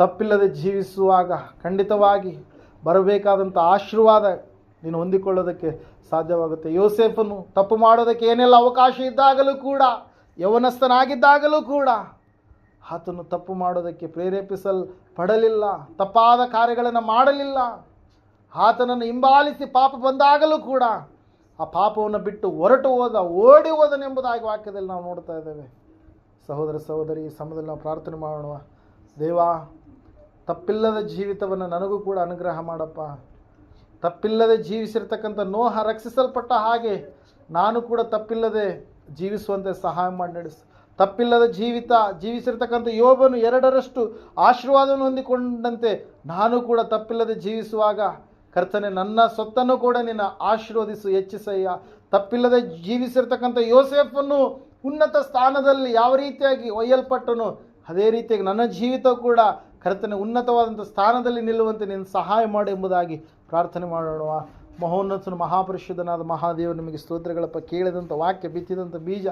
ತಪ್ಪಿಲ್ಲದೆ ಜೀವಿಸುವಾಗ ಖಂಡಿತವಾಗಿ ಬರಬೇಕಾದಂಥ ಆಶೀರ್ವಾದ ನೀನು ಹೊಂದಿಕೊಳ್ಳೋದಕ್ಕೆ ಸಾಧ್ಯವಾಗುತ್ತೆ. ಯೋಸೇಫನು ತಪ್ಪು ಮಾಡೋದಕ್ಕೆ ಏನೆಲ್ಲ ಅವಕಾಶ ಇದ್ದಾಗಲೂ ಕೂಡ, ಯವನಸ್ಥನಾಗಿದ್ದಾಗಲೂ ಕೂಡ ಆತನು ತಪ್ಪು ಮಾಡೋದಕ್ಕೆ ಪ್ರೇರೇಪಿಸಲ್ ಪಡಲಿಲ್ಲ ತಪ್ಪಾದ ಕಾರ್ಯಗಳನ್ನು ಮಾಡಲಿಲ್ಲ. ಆತನನ್ನು ಹಿಂಬಾಲಿಸಿ ಪಾಪ ಬಂದಾಗಲೂ ಕೂಡ ಆ ಪಾಪವನ್ನು ಬಿಟ್ಟು ಹೊರಟು ಹೋದ, ಓಡಿ ಹೋದನೆಂಬುದಾಗಿ ವಾಕ್ಯದಲ್ಲಿ ನಾವು ನೋಡ್ತಾ ಇದ್ದೇವೆ. ಸಹೋದರ ಸಹೋದರಿ, ಈ ಸಮಯದಲ್ಲಿ ನಾವು ಪ್ರಾರ್ಥನೆ ಮಾಡೋಣ ದೇವಾ ತಪ್ಪಿಲ್ಲದ ಜೀವಿತವನ್ನು ನನಗೂ ಕೂಡ ಅನುಗ್ರಹ ಮಾಡಪ್ಪ. ತಪ್ಪಿಲ್ಲದೆ ಜೀವಿಸಿರ್ತಕ್ಕಂಥ ನೋಹ ರಕ್ಷಿಸಲ್ಪಟ್ಟ ಹಾಗೆ ನಾನು ಕೂಡ ತಪ್ಪಿಲ್ಲದೆ ಜೀವಿಸುವಂತೆ ಸಹಾಯ ಮಾಡಿ ನಡೆಸು. ತಪ್ಪಿಲ್ಲದ ಜೀವಿತ, ಜೀವಿಸಿರ್ತಕ್ಕಂಥ ಯೋಬನು ಎರಡರಷ್ಟು ಆಶೀರ್ವಾದವನ್ನು ಹೊಂದಿಕೊಂಡಂತೆ ನಾನು ಕೂಡ ತಪ್ಪಿಲ್ಲದೆ ಜೀವಿಸುವಾಗ ಕರ್ತನೆ ನನ್ನ ಸೊತ್ತನ್ನು ಕೂಡ ನಿನ್ನ ಆಶೀರ್ವದಿಸು, ಹೆಚ್ಚಿಸಯ್ಯ. ತಪ್ಪಿಲ್ಲದೆ ಜೀವಿಸಿರ್ತಕ್ಕಂಥ ಯೋಸೆಫನ್ನು ಉನ್ನತ ಸ್ಥಾನದಲ್ಲಿ ಯಾವ ರೀತಿಯಾಗಿ ಒಯ್ಯಲ್ಪಟ್ಟನು, ಅದೇ ರೀತಿಯಾಗಿ ನನ್ನ ಜೀವಿತ ಕೂಡ ಕರ್ತನೆ ಉನ್ನತವಾದಂಥ ಸ್ಥಾನದಲ್ಲಿ ನಿಲ್ಲುವಂತೆ ನೀನು ಸಹಾಯ ಮಾಡು ಎಂಬುದಾಗಿ ಪ್ರಾರ್ಥನೆ ಮಾಡೋಣ ಮಹೋನ್ನತನ ಮಹಾಪರಿಶುದ್ಧನಾದ ಮಹಾದೇವರು ನಿಮಗೆ ಸ್ತೋತ್ರಗಳಪ್ಪ ಕೇಳಿದಂಥ ವಾಕ್ಯ, ಬಿತ್ತಿದಂಥ ಬೀಜ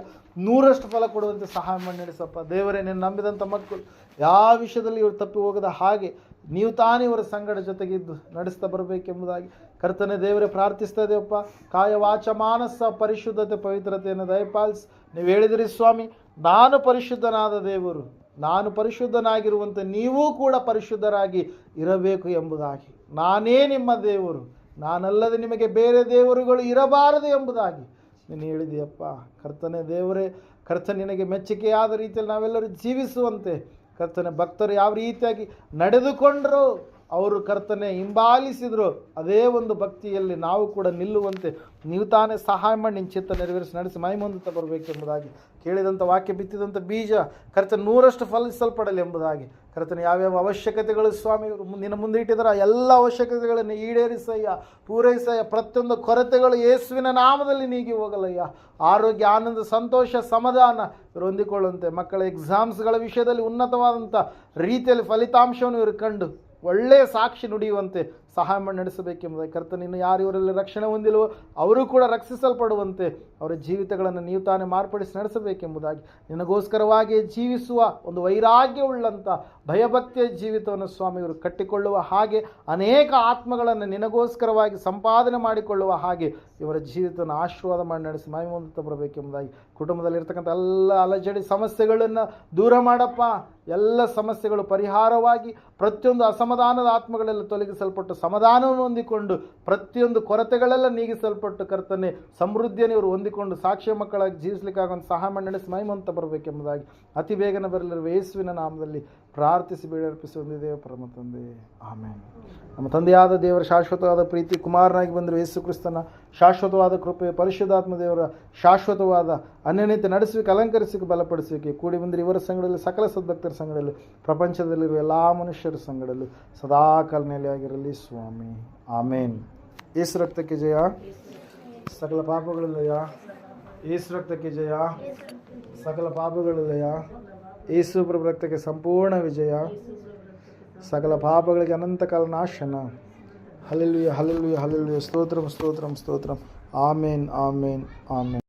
ನೂರಷ್ಟು ಫಲ ಕೊಡುವಂತೆ ಸಹಾಯ ಮಾಡಿ ನಡೆಸಪ್ಪ. ದೇವರೇ, ನೀನು ನಂಬಿದಂಥ ಮಕ್ಕಳು ಯಾವ ವಿಷಯದಲ್ಲಿ ಇವರು ತಪ್ಪಿ ಹೋಗದ ಹಾಗೆ ನೀವು ತಾನೇ ಇವರ ಸಂಗಡ ಜೊತೆಗಿದ್ದು ನಡೆಸ್ತಾ ಬರಬೇಕೆಂಬುದಾಗಿ ಕರ್ತನೆ ದೇವರೇ ಪ್ರಾರ್ಥಿಸ್ತಾ ಇದೆಯಪ್ಪ ಕಾಯ ವಾಚ ಮಾನಸ ಪರಿಶುದ್ಧತೆ ಪವಿತ್ರತೆಯನ್ನು ದಯಪಾಲಿಸಿ. ನೀವು ಹೇಳಿದಿರಿ ಸ್ವಾಮಿ, ನಾನು ಪರಿಶುದ್ಧನಾದ ದೇವರು. ನಾನು ಪರಿಶುದ್ಧನಾಗಿರುವಂತೆ ನೀವೂ ಕೂಡ ಪರಿಶುದ್ಧರಾಗಿ ಇರಬೇಕು ಎಂಬುದಾಗಿ. ನಾನೇ ನಿಮ್ಮ ದೇವರು. ನಾನಲ್ಲದೆ ನಿಮಗೆ ಬೇರೆ ದೇವರುಗಳು ಇರಬಾರದು ಎಂಬುದಾಗಿ. ನೀನು ಹೇಳಿದೆಯಪ್ಪ, ಕರ್ತನೆ ದೇವರೇ ಕರ್ತ ನಿನಗೆ ಮೆಚ್ಚುಗೆಯಾದ ರೀತಿಯಲ್ಲಿ ನಾವೆಲ್ಲರೂ ಜೀವಿಸುವಂತೆ. ಕರ್ತನ ಭಕ್ತರು ಯಾವ ರೀತಿಯಾಗಿ ನಡೆದುಕೊಂಡರು ಅವರು ಕರ್ತನೆ ಹಿಂಬಾಲಿಸಿದರು. ಅದೇ ಒಂದು ಭಕ್ತಿಯಲ್ಲಿ ನಾವು ಕೂಡ ನಿಲ್ಲುವಂತೆ ನೀವು ತಾನೇ ಸಹಾಯ ಮಾಡಿ ನಿನ್ನ ಚಿತ್ತ ನೆರವೇರಿಸಿ, ನಡೆಸಿ ಮೈಮೊಂದುತ್ತಾ ಬರಬೇಕೆಂಬುದಾಗಿ ಕೇಳಿದಂಥ ವಾಕ್ಯ ಬಿತ್ತಿದಂಥ ಬೀಜ ಕರ್ತನ ನೂರಷ್ಟು ಫಲಿಸಲ್ಪಡಲಿ ಎಂಬುದಾಗಿ ಕರ್ತನ ಯಾವ್ಯಾವ ಅವಶ್ಯಕತೆಗಳು ಸ್ವಾಮಿ ನಿನ್ನ ಮುಂದೆ ಇಟ್ಟಿದ್ದಾರೆ ಆ ಎಲ್ಲ ಅವಶ್ಯಕತೆಗಳನ್ನು ಈಡೇರಿಸಯ್ಯ, ಪೂರೈಸಯ್ಯ, ಪ್ರತಿಯೊಂದು ಕೊರತೆಗಳು ಯೇಸುವಿನ ನಾಮದಲ್ಲಿ ನೀಗಿ ಹೋಗಲಯ್ಯ. ಆರೋಗ್ಯ, ಆನಂದ, ಸಂತೋಷ, ಸಮಾಧಾನ ಇವರು ಹೊಂದಿಕೊಳ್ಳುವಂತೆ ಮಕ್ಕಳ ಎಕ್ಸಾಮ್ಸ್ಗಳ ವಿಷಯದಲ್ಲಿ ಉನ್ನತವಾದಂಥ ರೀತಿಯಲ್ಲಿ ಫಲಿತಾಂಶವನ್ನು ಇವರು ಕಂಡು ಒಳ್ಳೆಯ ಸಾಕ್ಷಿ ನುಡಿಯುವಂತೆ ಸಹಾಯ ಮಾಡಿ ನಡೆಸಬೇಕೆಂಬುದಾಗಿ ಕರ್ತನೆ ಇನ್ನು ಯಾರು ಇವರಲ್ಲಿ ರಕ್ಷಣೆ ಹೊಂದಿಲ್ಲವೋ ಅವರು ಕೂಡ ರಕ್ಷಿಸಲ್ಪಡುವಂತೆ ಅವರ ಜೀವಿತಗಳನ್ನು ನೀವು ತಾನೇ ಮಾರ್ಪಡಿಸಿ ನಡೆಸಬೇಕೆಂಬುದಾಗಿ. ನಿನಗೋಸ್ಕರವಾಗಿ ಜೀವಿಸುವ ಒಂದು ವೈರಾಗ್ಯವುಳ್ಳಂಥ ಭಯಭಕ್ತಿಯ ಜೀವಿತವನ್ನು ಸ್ವಾಮಿಯವರು ಕಟ್ಟಿಕೊಳ್ಳುವ ಹಾಗೆ ಅನೇಕ ಆತ್ಮಗಳನ್ನು ನಿನಗೋಸ್ಕರವಾಗಿ ಸಂಪಾದನೆ ಮಾಡಿಕೊಳ್ಳುವ ಹಾಗೆ ಇವರ ಜೀವಿತವನ್ನು ಆಶೀರ್ವಾದ ಮಾಡಿ ನಡೆಸಿ ಮೈಮುಂದ ಬರಬೇಕೆಂಬುದಾಗಿ. ಕುಟುಂಬದಲ್ಲಿರ್ತಕ್ಕಂಥ ಎಲ್ಲ ಅಲಜಡಿ ಸಮಸ್ಯೆಗಳನ್ನು ದೂರ ಮಾಡಪ್ಪ. ಎಲ್ಲ ಸಮಸ್ಯೆಗಳು ಪರಿಹಾರವಾಗಿ ಪ್ರತಿಯೊಂದು ಅಸಮಾಧಾನದ ಆತ್ಮಗಳೆಲ್ಲ ತೊಲಗಿಸಲ್ಪಟ್ಟು ಸಮಾಧಾನವನ್ನು ಹೊಂದಿಕೊಂಡು ಪ್ರತಿಯೊಂದು ಕೊರತೆಗಳೆಲ್ಲ ನೀಗಿಸಲ್ಪಟ್ಟು ಕರ್ತನೆ, ಸಮೃದ್ಧಿಯನ್ನು ಇವರು ಹೊಂದಿಕೊಂಡು ಸಾಕ್ಷ್ಯ ಮಕ್ಕಳಾಗಿ ಜೀವಿಸಲಿಕ್ಕಾಗೊಂದು ಸಹಾಯ ಮಾಡಿ ನಡೆಸಿ ಮೈಮಂತ ಬರಬೇಕೆಂಬುದಾಗಿ ಅತಿ ಬೇಗನೆ ಬರಲಿರುವ ಯೇಸುವಿನ ನಾಮದಲ್ಲಿ ಪ್ರಾರ್ಥಿಸಿ ಬೇಡರ್ಪಿಸಿ ಹೊಂದಿದ್ದೇವೆ ಪರಮ ತಂದೆ. ಆಮೇಲೆ ನಮ್ಮ ತಂದೆಯಾದ ದೇವರ ಶಾಶ್ವತವಾದ ಪ್ರೀತಿ ಕುಮಾರನಾಗಿ ಬಂದರು ಯೇಸು ಕ್ರಿಸ್ತನ ಶಾಶ್ವತವಾದ ಕೃಪೆ ಪರಿಶುದ್ಧಾತ್ಮ ದೇವರ ಶಾಶ್ವತವಾದ ಅನ್ಯನೀತಿ ನಡೆಸುವಿಕೆ ಅಲಂಕರಿಸುವಿಕೆ ಬಲಪಡಿಸುವಿಕೆ ಕೂಡಿ ಬಂದರೆ. ಇವರ ಸಂಘದಲ್ಲಿ ಸಕಲ ಸದ್ಭಕ್ತರ ಸಂಘದಲ್ಲಿ ಪ್ರಪಂಚದಲ್ಲಿರುವ ಎಲ್ಲ ಮನುಷ್ಯರ ಸಂಘಡಲ್ಲೂ ಸದಾಕಾಲ ನೆಲೆಯಾಗಿರಲಿ ಸ್ವಾಮಿ. ಆಮೇನ್. ಈಸ್ ರಕ್ತಕ್ಕೆ ಜಯ. ಸಕಲ ಪಾಪಗಳಿಲ್ಲಯ ಲಯ ಏಸು ರಕ್ತಕ್ಕೆ ಜಯ. ಸಕಲ ಪಾಪಗಳಿಲ್ಲಯ ಲಯ ಏಸು ಪ್ರಭು ರಕ್ತಕ್ಕೆ ಸಂಪೂರ್ಣ ವಿಜಯ. ಸಕಲ ಪಾಪಗಳಿಗೆ ಅನಂತಕಾಲ ನಾಶನ. ಹಲಲುಯ ಹಲಲುಯ ಹಲಲುಯ ಸ್ತೋತ್ರಂ ಸ್ತೋತ್ರಂ ಸ್ತೋತ್ರಂ ಆಮೇನ್ ಆಮೇನ್ ಆಮೇನ್